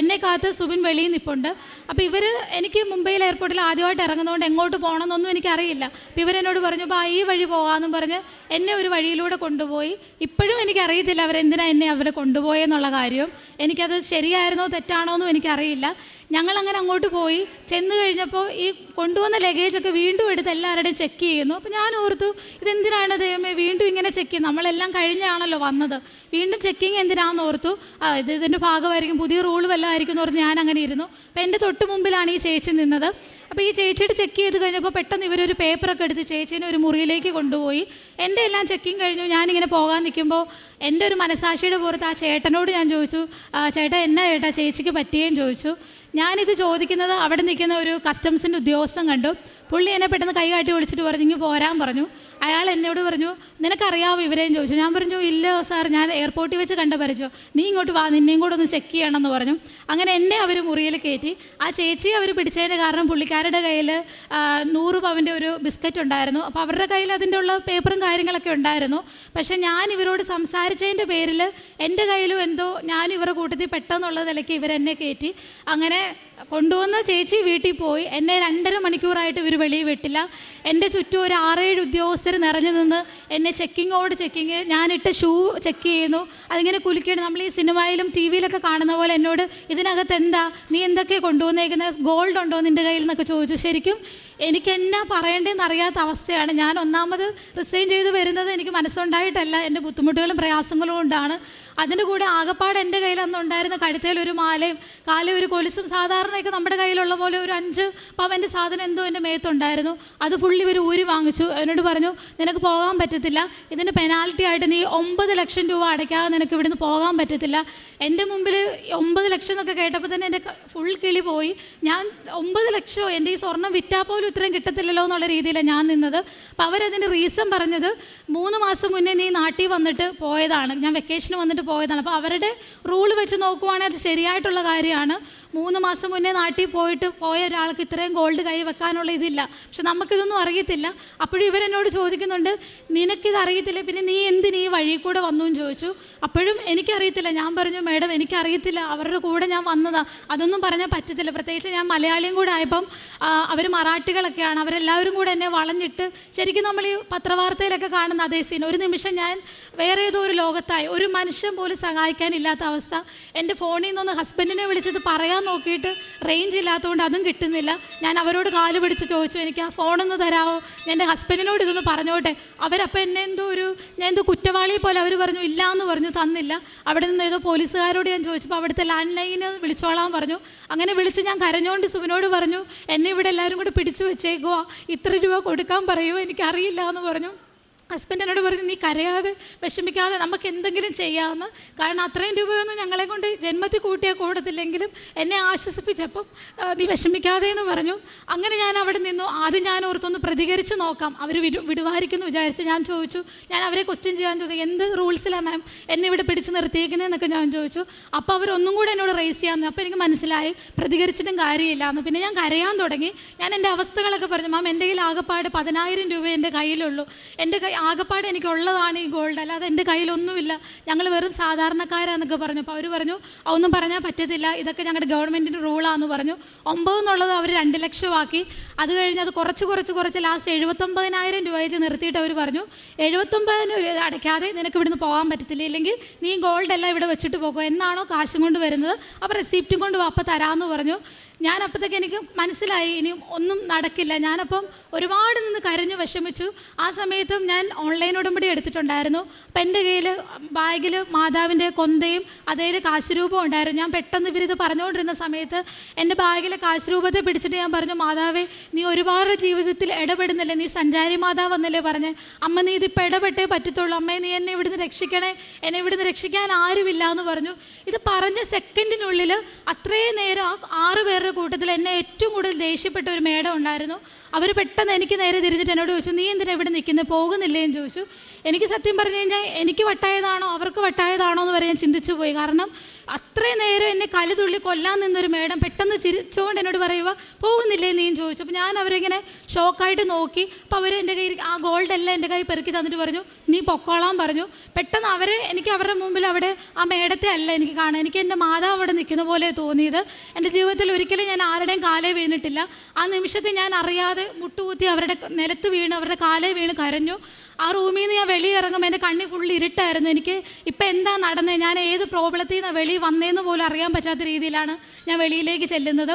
എന്നെ കാത്ത് സുബിൻ വെളിയിൽ നിൽപ്പുണ്ട് അപ്പോൾ ഇവർ എനിക്ക് മുംബൈയിൽ എയർപോർട്ടിൽ ആദ്യമായിട്ട് ഇറങ്ങുന്നതുകൊണ്ട് എങ്ങോട്ട് പോകണമെന്നൊന്നും എനിക്കറിയില്ല. അപ്പോൾ ഇവരെന്നോട് പറഞ്ഞു അപ്പോൾ ഈ വഴി പോകാമെന്നും പറഞ്ഞ് എന്നെ ഒരു വഴിയിലൂടെ കൊണ്ടുപോയി. ഇപ്പോഴും എനിക്കറിയത്തില്ല അവരെന്തിനാ എന്നെ അവരെ കൊണ്ടുപോയെന്നുള്ള കാര്യം. എനിക്കത് ശരിയായിരുന്നോ തെറ്റാണോ എന്നും എനിക്കറിയില്ല ഞങ്ങൾ അങ്ങനെ അങ്ങോട്ട് പോയി. ചെന്ന് കഴിഞ്ഞപ്പോൾ ഈ കൊണ്ടുവന്ന ലഗേജൊക്കെ വീണ്ടും എടുത്ത് എല്ലാവരുടെയും ചെക്ക് ചെയ്യുന്നു. അപ്പോൾ ഞാൻ ഓർത്തു ഇതെന്തിനാണ് ദൈവമേ വീണ്ടും ഇങ്ങനെ ചെക്ക് ചെയ്യുന്നത്? നമ്മളെല്ലാം കഴിഞ്ഞാണല്ലോ വന്നത്. വീണ്ടും ചെക്കിങ് എന്തിനാണെന്ന് ഓർത്തു. ഇത് ഇതിന്റെ ഭാഗമായിരിക്കും. പുതിയ റൂൾ വല്ലതായിരിക്കും എന്ന് പറഞ്ഞ് ഞാൻ അങ്ങനെ ഇരുന്നു. അപ്പോൾ എന്റെ തൊട്ട് മുമ്പിലാണ് ഈ ചേച്ചി നിന്നത്. അപ്പോൾ ഈ ചേച്ചിയുടെ ചെക്ക് ചെയ്ത് കഴിഞ്ഞപ്പോൾ പെട്ടെന്ന് ഇവരൊരു പേപ്പറൊക്കെ എടുത്ത് ചേച്ചീനെ ഒരു മുറിയിലേക്ക് കൊണ്ടുപോയി. എന്റെ എല്ലാം ചെക്കിങ് കഴിഞ്ഞു. ഞാനിങ്ങനെ പോകാൻ നിൽക്കുമ്പോൾ എന്റെ ഒരു മനസാക്ഷിയുടെ പുറത്ത് ആ ചേട്ടനോട് ഞാൻ ചോദിച്ചു "ആ, ചേട്ടാ എന്നാ ചേട്ടാ ചേച്ചിക്ക് പറ്റിയേന്ന് ചോദിച്ചു. ഞാനിത് ചോദിക്കുന്നത് അവിടെ നിൽക്കുന്ന ഒരു കസ്റ്റംസിന്റെ ഉദ്യോഗസ്ഥൻ കണ്ടു. പുള്ളി എന്നെ പെട്ടെന്ന് കൈ കാട്ടി വിളിച്ചിട്ട് പറഞ്ഞു ഇങ്ങ് പോരാൻ പറഞ്ഞു. അയാൾ എന്നോട് പറഞ്ഞു നിനക്കറിയാവോ ഇവരെയും ചോദിച്ചു? ഞാൻ പറഞ്ഞു ഇല്ല സാർ ഞാൻ എയർപോർട്ടിൽ വെച്ച് കണ്ട പരിചയം. നീ ഇങ്ങോട്ട് വാ നിന്നെയും കൂടെ ഒന്ന് ചെക്ക് ചെയ്യണമെന്ന് പറഞ്ഞു. അങ്ങനെ എന്നെ അവർ മുറിയിൽ കയറ്റി. ആ ചേച്ചി അവർ പിടിച്ചതിന്റെ കാരണം പുള്ളിക്കാരുടെ കയ്യിൽ നൂറ് പവന്റെ ഒരു ബിസ്ക്കറ്റ് ഉണ്ടായിരുന്നു. അപ്പോൾ അവരുടെ കയ്യിൽ അതിന്റെ ഉള്ള പേപ്പറും കാര്യങ്ങളൊക്കെ ഉണ്ടായിരുന്നു. പക്ഷേ ഞാൻ ഇവരോട് സംസാരിച്ചതിന്റെ പേരിൽ എന്റെ കയ്യിലും എന്തോ ഞാൻ ഇവരുടെ കൂട്ടത്തിൽ പെട്ടെന്നുള്ള നിലയ്ക്ക് ഇവരെന്നെ കയറ്റി. അങ്ങനെ കൊണ്ടുവന്ന ചേച്ചി വീട്ടിൽ പോയി. എന്നെ രണ്ടര മണിക്കൂറായിട്ട് ഇവർ വെളിയിൽ വിട്ടില്ല. എന്റെ ചുറ്റും ഒരു ആറേഴ് ഉദ്യോഗസ്ഥർ നിറഞ്ഞു നിന്ന് എന്നെ ചെക്കിങ്ങോട് ചെക്കിങ് ഞാനിട്ട് ഷൂ ചെക്ക് ചെയ്യുന്നു. അതിങ്ങനെ കുലുക്കിയിട്ട് നമ്മൾ ഈ സിനിമയിലും ടി വിയിലൊക്കെ കാണുന്ന പോലെ എന്നോട് ഇതിനകത്ത് എന്താ? നീ എന്തൊക്കെ കൊണ്ടുവന്നേക്കുന്ന? ഗോൾഡ് ഉണ്ടോ നിന്റെ കയ്യിൽ? നിന്നൊക്കെ ചോദിച്ചു. ശരിക്കും എനിക്ക് എന്നാ പറയേണ്ടതെന്ന് അറിയാത്ത അവസ്ഥയാണ്. ഞാൻ ഒന്നാമത് റിസൈൻ ചെയ്ത് വരുന്നത് എനിക്ക് മനസ്സുണ്ടായിട്ടല്ല. എന്റെ ബുദ്ധിമുട്ടുകളും പ്രയാസങ്ങളും കൊണ്ടാണ്. അതിന്റെ കൂടെ ആകപ്പാട് എന്റെ കയ്യിൽ അന്ന് ഉണ്ടായിരുന്ന കഴുത്തേൽ ഒരു മാലയും കാലിൽ ഒരു കൊലുസും സാധാരണയൊക്കെ നമ്മുടെ കയ്യിലുള്ള പോലെ ഒരു അഞ്ച് പവന്റെ സാധനം എന്തോ എന്റെ മേത്തുണ്ടായിരുന്നു അത് പുള്ളി ഒരു ഊരി വാങ്ങിച്ചു. എന്നോട് പറഞ്ഞു നിനക്ക് പോകാൻ പറ്റത്തില്ല. ഇതിന്റെ പെനാൽറ്റി ആയിട്ട് നീ ഒമ്പത് ലക്ഷം രൂപ അടയ്ക്കാതെ നിനക്ക് ഇവിടുന്ന് പോകാൻ പറ്റത്തില്ല. എന്റെ മുമ്പിൽ ഒമ്പത് ലക്ഷം എന്നൊക്കെ കേട്ടപ്പോൾ തന്നെ എന്റെ ഫുൾ കിളി പോയി. ഞാൻ ഒമ്പത് ലക്ഷമോ എന്റെ ഈ സ്വർണം വിറ്റാൽ പോലും ഇത്രയും കിട്ടത്തില്ലല്ലോ എന്നുള്ള രീതിയിലാണ് ഞാൻ നിന്നത്. അപ്പോൾ അവരതിന് റീസൺ പറഞ്ഞത് മൂന്ന് മാസം മുന്നേ നീ നാട്ടിൽ വന്നിട്ട് പോയതാണ്. ഞാൻ വെക്കേഷന് വന്നിട്ട് പോയതാണ്. അപ്പോൾ അവരുടെ റൂൾ വെച്ച് നോക്കുവാണെങ്കിൽ അത് ശരിയായിട്ടുള്ള കാര്യമാണ്. മൂന്ന് മാസം മുന്നേ നാട്ടിൽ പോയിട്ട് പോയ ഒരാൾക്ക് ഇത്രയും ഗോൾഡ് കൈ വെക്കാനുള്ള ഇതില്ല. പക്ഷെ നമുക്കിതൊന്നും അറിയത്തില്ല. അപ്പോഴും ഇവരെന്നോട് ചോദിക്കുന്നുണ്ട് നിനക്കിത് അറിയത്തില്ല? പിന്നെ നീ എന്തിന് ഈ വഴി കൂടെ വന്നു? എന്ന് ചോദിച്ചു. അപ്പോഴും എനിക്കറിയത്തില്ല. ഞാൻ പറഞ്ഞു മേഡം എനിക്കറിയത്തില്ല. അവരുടെ കൂടെ ഞാൻ വന്നതാ. അതൊന്നും പറഞ്ഞാൽ പറ്റത്തില്ല. പ്രത്യേകിച്ച് ഞാൻ മലയാളിയും കൂടെ ആയപ്പം അവർ മറാഠികളൊക്കെയാണ്. അവരെല്ലാവരും കൂടെ എന്നെ വളഞ്ഞിട്ട് ശരിക്കും നമ്മൾ ഈ പത്രവാർത്തയിലൊക്കെ കാണുന്ന അതേ സീൻ ഒരു നിമിഷം ഞാൻ വേറെ ഏതോ ഒരു ലോകത്തായി. ഒരു മനുഷ്യൻ പോലും സഹായിക്കാനില്ലാത്ത അവസ്ഥ. എന്റെ ഫോണിൽ നിന്നൊന്ന് ഹസ്ബൻഡിനെ വിളിച്ചത് പറയാൻ നോക്കിയിട്ട് റേഞ്ച് ഇല്ലാത്തതുകൊണ്ട് അതും കിട്ടുന്നില്ല. ഞാൻ അവരോട് കാൽ പിടിച്ച് ചോദിച്ചു എനിക്ക് ആ ഫോണൊന്ന് തരാമോ എന്റെ ഹസ്ബൻഡിനോട് ഇതൊന്ന് പറഞ്ഞോട്ടെ? അവരപ്പോൾ എന്നെ എന്തോ ഒരു ഞാൻ എന്തോ കുറ്റവാളിയെ പോലെ അവർ പറഞ്ഞു ഇല്ല എന്ന് പറഞ്ഞു തന്നില്ല. അവിടെ നിന്ന് ഏതോ പോലീസുകാരോട് ഞാൻ ചോദിച്ചപ്പോൾ അവിടുത്തെ ലാൻഡ് ലൈന് വിളിച്ചോളാൻ പറഞ്ഞു. അങ്ങനെ വിളിച്ച് ഞാൻ കരഞ്ഞുകൊണ്ട് സുവിനോട് പറഞ്ഞു എന്നെ ഇവിടെ എല്ലാവരും കൂടി പിടിച്ചു വെച്ചേക്കുവാ. ഇത്ര രൂപ കൊടുക്കാൻ പറയുമോ എനിക്കറിയില്ല എന്ന് പറഞ്ഞു. ഹസ്ബൻഡ് എന്നോട് പറഞ്ഞു നീ കരയാതെ വിഷമിക്കാതെ നമുക്ക് എന്തെങ്കിലും ചെയ്യാമെന്ന് കാരണം അത്രയും രൂപയൊന്നും ഞങ്ങളെ കൊണ്ട് ജന്മത്തിൽ കൂട്ടിയാൽ കൂടത്തില്ലെങ്കിലും എന്നെ ആശ്വസിപ്പിച്ചപ്പം നീ വിഷമിക്കാതെ എന്ന് പറഞ്ഞു. അങ്ങനെ ഞാൻ അവിടെ നിന്നു. ആദ്യം ഞാൻ ഓർത്തൊന്ന് പ്രതികരിച്ച് നോക്കാം. അവർ വിടു വിടുവായിരിക്കുന്നു വിചാരിച്ച് ഞാൻ ചോദിച്ചു. ഞാൻ അവരെ ക്വസ്റ്റ്യൻ ചെയ്യാൻ ചോദിച്ചു. എന്ത് റൂൾസിലാണ് മാം എന്നെ ഇവിടെ പിടിച്ച് നിർത്തിയേക്കുന്നതെന്നൊക്കെ ഞാൻ ചോദിച്ചു. അപ്പോൾ അവരൊന്നും കൂടെ എന്നോട് റേസ് ചെയ്യാമെന്ന് അപ്പോൾ എനിക്ക് മനസ്സിലായി പ്രതികരിച്ചിട്ടും കാര്യമില്ല എന്ന്. പിന്നെ ഞാൻ കരയാൻ തുടങ്ങി. ഞാൻ എന്റെ അവസ്ഥകളൊക്കെ പറഞ്ഞു മാം എന്റെ കയ്യിൽ ആകെപ്പാട് പതിനായിരം രൂപ എന്റെ കയ്യിലുള്ളൂ. എന്റെ കൈ എനിക്ക് ഉള്ളതാണ് ഈ ഗോൾഡ് അല്ലാതെ എന്റെ കയ്യിലൊന്നുമില്ല. ഞങ്ങൾ വെറും സാധാരണക്കാരാന്നൊക്കെ പറഞ്ഞു. അപ്പോൾ അവർ പറഞ്ഞു അതൊന്നും പറഞ്ഞാൽ പറ്റത്തില്ല. ഇതൊക്കെ ഞങ്ങളുടെ ഗവൺമെന്റിന്റെ റൂളാന്ന് പറഞ്ഞു. ഒമ്പത് എന്നുള്ളത് അവർ രണ്ട് ലക്ഷമാക്കി. അത് കഴിഞ്ഞ് അത് കുറച്ച് കുറച്ച് കുറച്ച് ലാസ്റ്റ് എഴുപത്തൊമ്പതിനായിരം രൂപ നിർത്തിയിട്ട് അവർ പറഞ്ഞു എഴുപത്തൊമ്പതിന് അടയ്ക്കാതെ നിനക്ക് ഇവിടുന്ന് പോകാൻ പറ്റത്തില്ല. ഇല്ലെങ്കിൽ നീ ഗോൾഡ് എല്ലാം ഇവിടെ വെച്ചിട്ട് പോകുക. എന്നാണോ കാശും കൊണ്ട് വരുന്നത്? അപ്പോൾ റെസിപ്റ്റും കൊണ്ട് വാപ്പ തരാമെന്ന് പറഞ്ഞു. ഞാൻ അപ്പോഴത്തേക്ക് എനിക്ക് മനസ്സിലായി ഇനി ഒന്നും നടക്കില്ല. ഞാനപ്പം ഒരുപാട് നിന്ന് കരഞ്ഞു വിഷമിച്ചു. ആ സമയത്തും ഞാൻ ഓൺലൈൻ ഉടമ്പടി എടുത്തിട്ടുണ്ടായിരുന്നു. അപ്പം എന്റെ കയ്യിൽ ബാഗിൽ മാതാവിന്റെ കൊന്തയും അതേ കാശുരൂപം ഉണ്ടായിരുന്നു. ഞാൻ പെട്ടെന്ന് ഇവരിത് പറഞ്ഞുകൊണ്ടിരുന്ന സമയത്ത് എന്റെ ബാഗിലെ കാശുരൂപത്തെ പിടിച്ചിട്ട് ഞാൻ പറഞ്ഞു മാതാവേ നീ ഒരുപാട് ജീവിതത്തിൽ ഇടപെടുന്നില്ലേ? നീ സഞ്ചാരി മാതാവ് എന്നല്ലേ പറഞ്ഞ്? അമ്മ നീ ഇതിപ്പോൾ ഇടപെട്ടേ പറ്റത്തുള്ളൂ. അമ്മയെ നീ എന്നെ ഇവിടുന്ന് രക്ഷിക്കണേ. എന്നെ ഇവിടുന്ന് രക്ഷിക്കാൻ ആരുമില്ല എന്ന് പറഞ്ഞു. ഇത് പറഞ്ഞ സെക്കൻഡിനുള്ളിൽ അത്രയും നേരം ആ ആറ് പേരുടെ കൂട്ടത്തിൽ എന്നെ ഏറ്റവും കൂടുതൽ ദേഷ്യപ്പെട്ട ഒരു മേഡം ഉണ്ടായിരുന്നു. അവർ പെട്ടെന്ന് എനിക്ക് നേരെ തിരിഞ്ഞിട്ട് എന്നോട് ചോദിച്ചു നീ എന്തിനാ ഇവിടെ നിൽക്കുന്നത് പോകുന്നില്ലേ? എന്ന് ചോദിച്ചു. എനിക്ക് സത്യം പറഞ്ഞു കഴിഞ്ഞാൽ എനിക്ക് വട്ടായതാണോ അവർക്ക് വട്ടായതാണോ എന്ന് വരെ ഞാൻ ചിന്തിച്ചു പോയി. കാരണം അത്രയും നേരം എന്നെ കലുതുള്ളി കൊല്ലാൻ നിന്നൊരു മേഡം പെട്ടെന്ന് ചിരിച്ചുകൊണ്ട് എന്നോട് പറയുക പോകുന്നില്ലേ നീയും ചോദിച്ചു. അപ്പോൾ ഞാൻ അവരിങ്ങനെ ഷോക്കായിട്ട് നോക്കി. അപ്പോൾ അവർ എന്റെ കയ്യിൽ ആ ഗോൾഡ് എല്ലാം എന്റെ കൈ പെറുക്കി തന്നിട്ട് പറഞ്ഞു നീ പൊക്കോളാൻ പറഞ്ഞു. പെട്ടെന്ന് അവർ എനിക്ക് അവരുടെ മുമ്പിൽ അവിടെ ആ മേഡത്തെ അല്ല എനിക്ക് കാണാൻ എനിക്ക് എന്റെ മാതാവ് അവിടെ നിൽക്കുന്ന പോലെ തോന്നിയത്. എന്റെ ജീവിതത്തിൽ ഒരിക്കലും ഞാൻ ആരുടെയും കാലേ വീണിട്ടില്ല. ആ നിമിഷത്തെ ഞാൻ അറിയാതെ മുട്ടുകുത്തി അവരുടെ നിലത്ത് വീണ് അവരുടെ കാലേ വീണ് കരഞ്ഞു. ആ റൂമിൽ നിന്ന് ഞാൻ വെളിയിറങ്ങുമ്പോൾ എന്റെ കണ്ണി ഫുൾ ഇരുട്ടായിരുന്നു. എനിക്ക് ഇപ്പം എന്താ നടന്നത് ഞാൻ ഏത് പ്രോബ്ലത്തിൽ നിന്ന് വെളിയിൽ വന്നതെന്ന് പോലും അറിയാൻ പറ്റാത്ത രീതിയിലാണ് ഞാൻ വെളിയിലേക്ക് ചെല്ലുന്നത്.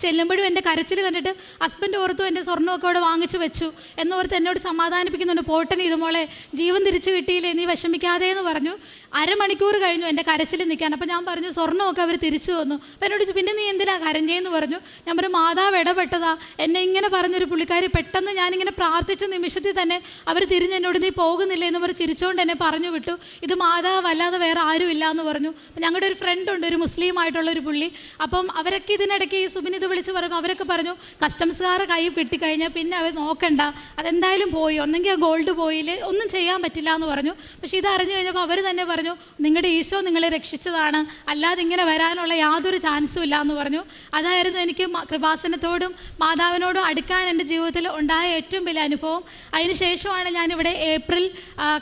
ചെല്ലുമ്പോഴും എന്റെ കരച്ചിൽ കണ്ടിട്ട് ഹസ്ബൻഡ് ഓർത്തു എന്റെ സ്വർണമൊക്കെ അവിടെ വാങ്ങിച്ചു വെച്ചു. എന്നോർത്ത് എന്നോട് സമാധാനിപ്പിക്കുന്നുണ്ട് പോട്ടൻ ഇത് മോളെ ജീവൻ തിരിച്ചു കിട്ടിയില്ലേ നീ വിഷമിക്കാതെ എന്ന് പറഞ്ഞു. അരമണിക്കൂർ കഴിഞ്ഞു എന്റെ കരച്ചിൽ നിൽക്കാൻ. അപ്പോൾ ഞാൻ പറഞ്ഞു സ്വർണമൊക്കെ അവർ തിരിച്ചു വന്നു അപ്പോൾ എന്നോട് പിന്നെ നീ എന്തിനാ കരഞ്ഞേന്ന് പറഞ്ഞു. ഞാൻ പറഞ്ഞു മാതാവ് ഇടപെട്ടതാ. എന്നെ ഇങ്ങനെ പറഞ്ഞൊരു പുള്ളിക്കാരി പെട്ടെന്ന് ഞാനിങ്ങനെ പ്രാർത്ഥിച്ച നിമിഷത്തിൽ തന്നെ അവർ തിരിഞ്ഞ് എന്നോട് നീ പോകുന്നില്ലേ എന്ന് പറഞ്ഞ് ചിരിച്ചുകൊണ്ട് എന്നെ പറഞ്ഞു വിട്ടു. ഇത് മാതാവ് അല്ലാതെ വേറെ ആരും ഇല്ല എന്ന് പറഞ്ഞു. ഞങ്ങളുടെ ഒരു ഫ്രണ്ട് ഉണ്ട് ഒരു മുസ്ലിം ആയിട്ടുള്ള ഒരു പുള്ളി. അപ്പം അവരൊക്കെ ഇതിനിടയ്ക്ക് ഈ സുബിൻ ഇത് വിളിച്ച് പറഞ്ഞു അവരൊക്കെ പറഞ്ഞു കസ്റ്റംസുകാരെ കൈ കിട്ടിക്കഴിഞ്ഞാൽ പിന്നെ അവർ നോക്കണ്ട. അതെന്തായാലും പോയി. ഒന്നെങ്കിൽ ആ ഗോൾഡ് പോയില്ലേ ഒന്നും ചെയ്യാൻ പറ്റില്ല എന്ന് പറഞ്ഞു. പക്ഷേ ഇത് അറിഞ്ഞു കഴിഞ്ഞപ്പോൾ അവർ തന്നെ പറഞ്ഞു നിങ്ങളുടെ ഈശോ നിങ്ങളെ രക്ഷിച്ചതാണ്. അല്ലാതെ ഇങ്ങനെ വരാനുള്ള യാതൊരു ചാൻസും ഇല്ല എന്ന് പറഞ്ഞു. അതായിരുന്നു എനിക്ക് കൃപാസനത്തോടും മാതാവിനോടും അടുക്കാൻ എന്റെ ജീവിതത്തിൽ ഉണ്ടായ ഏറ്റവും വലിയ അനുഭവം. അതിനുശേഷമാണ് ഞാനിവിടെ ഏപ്രിൽ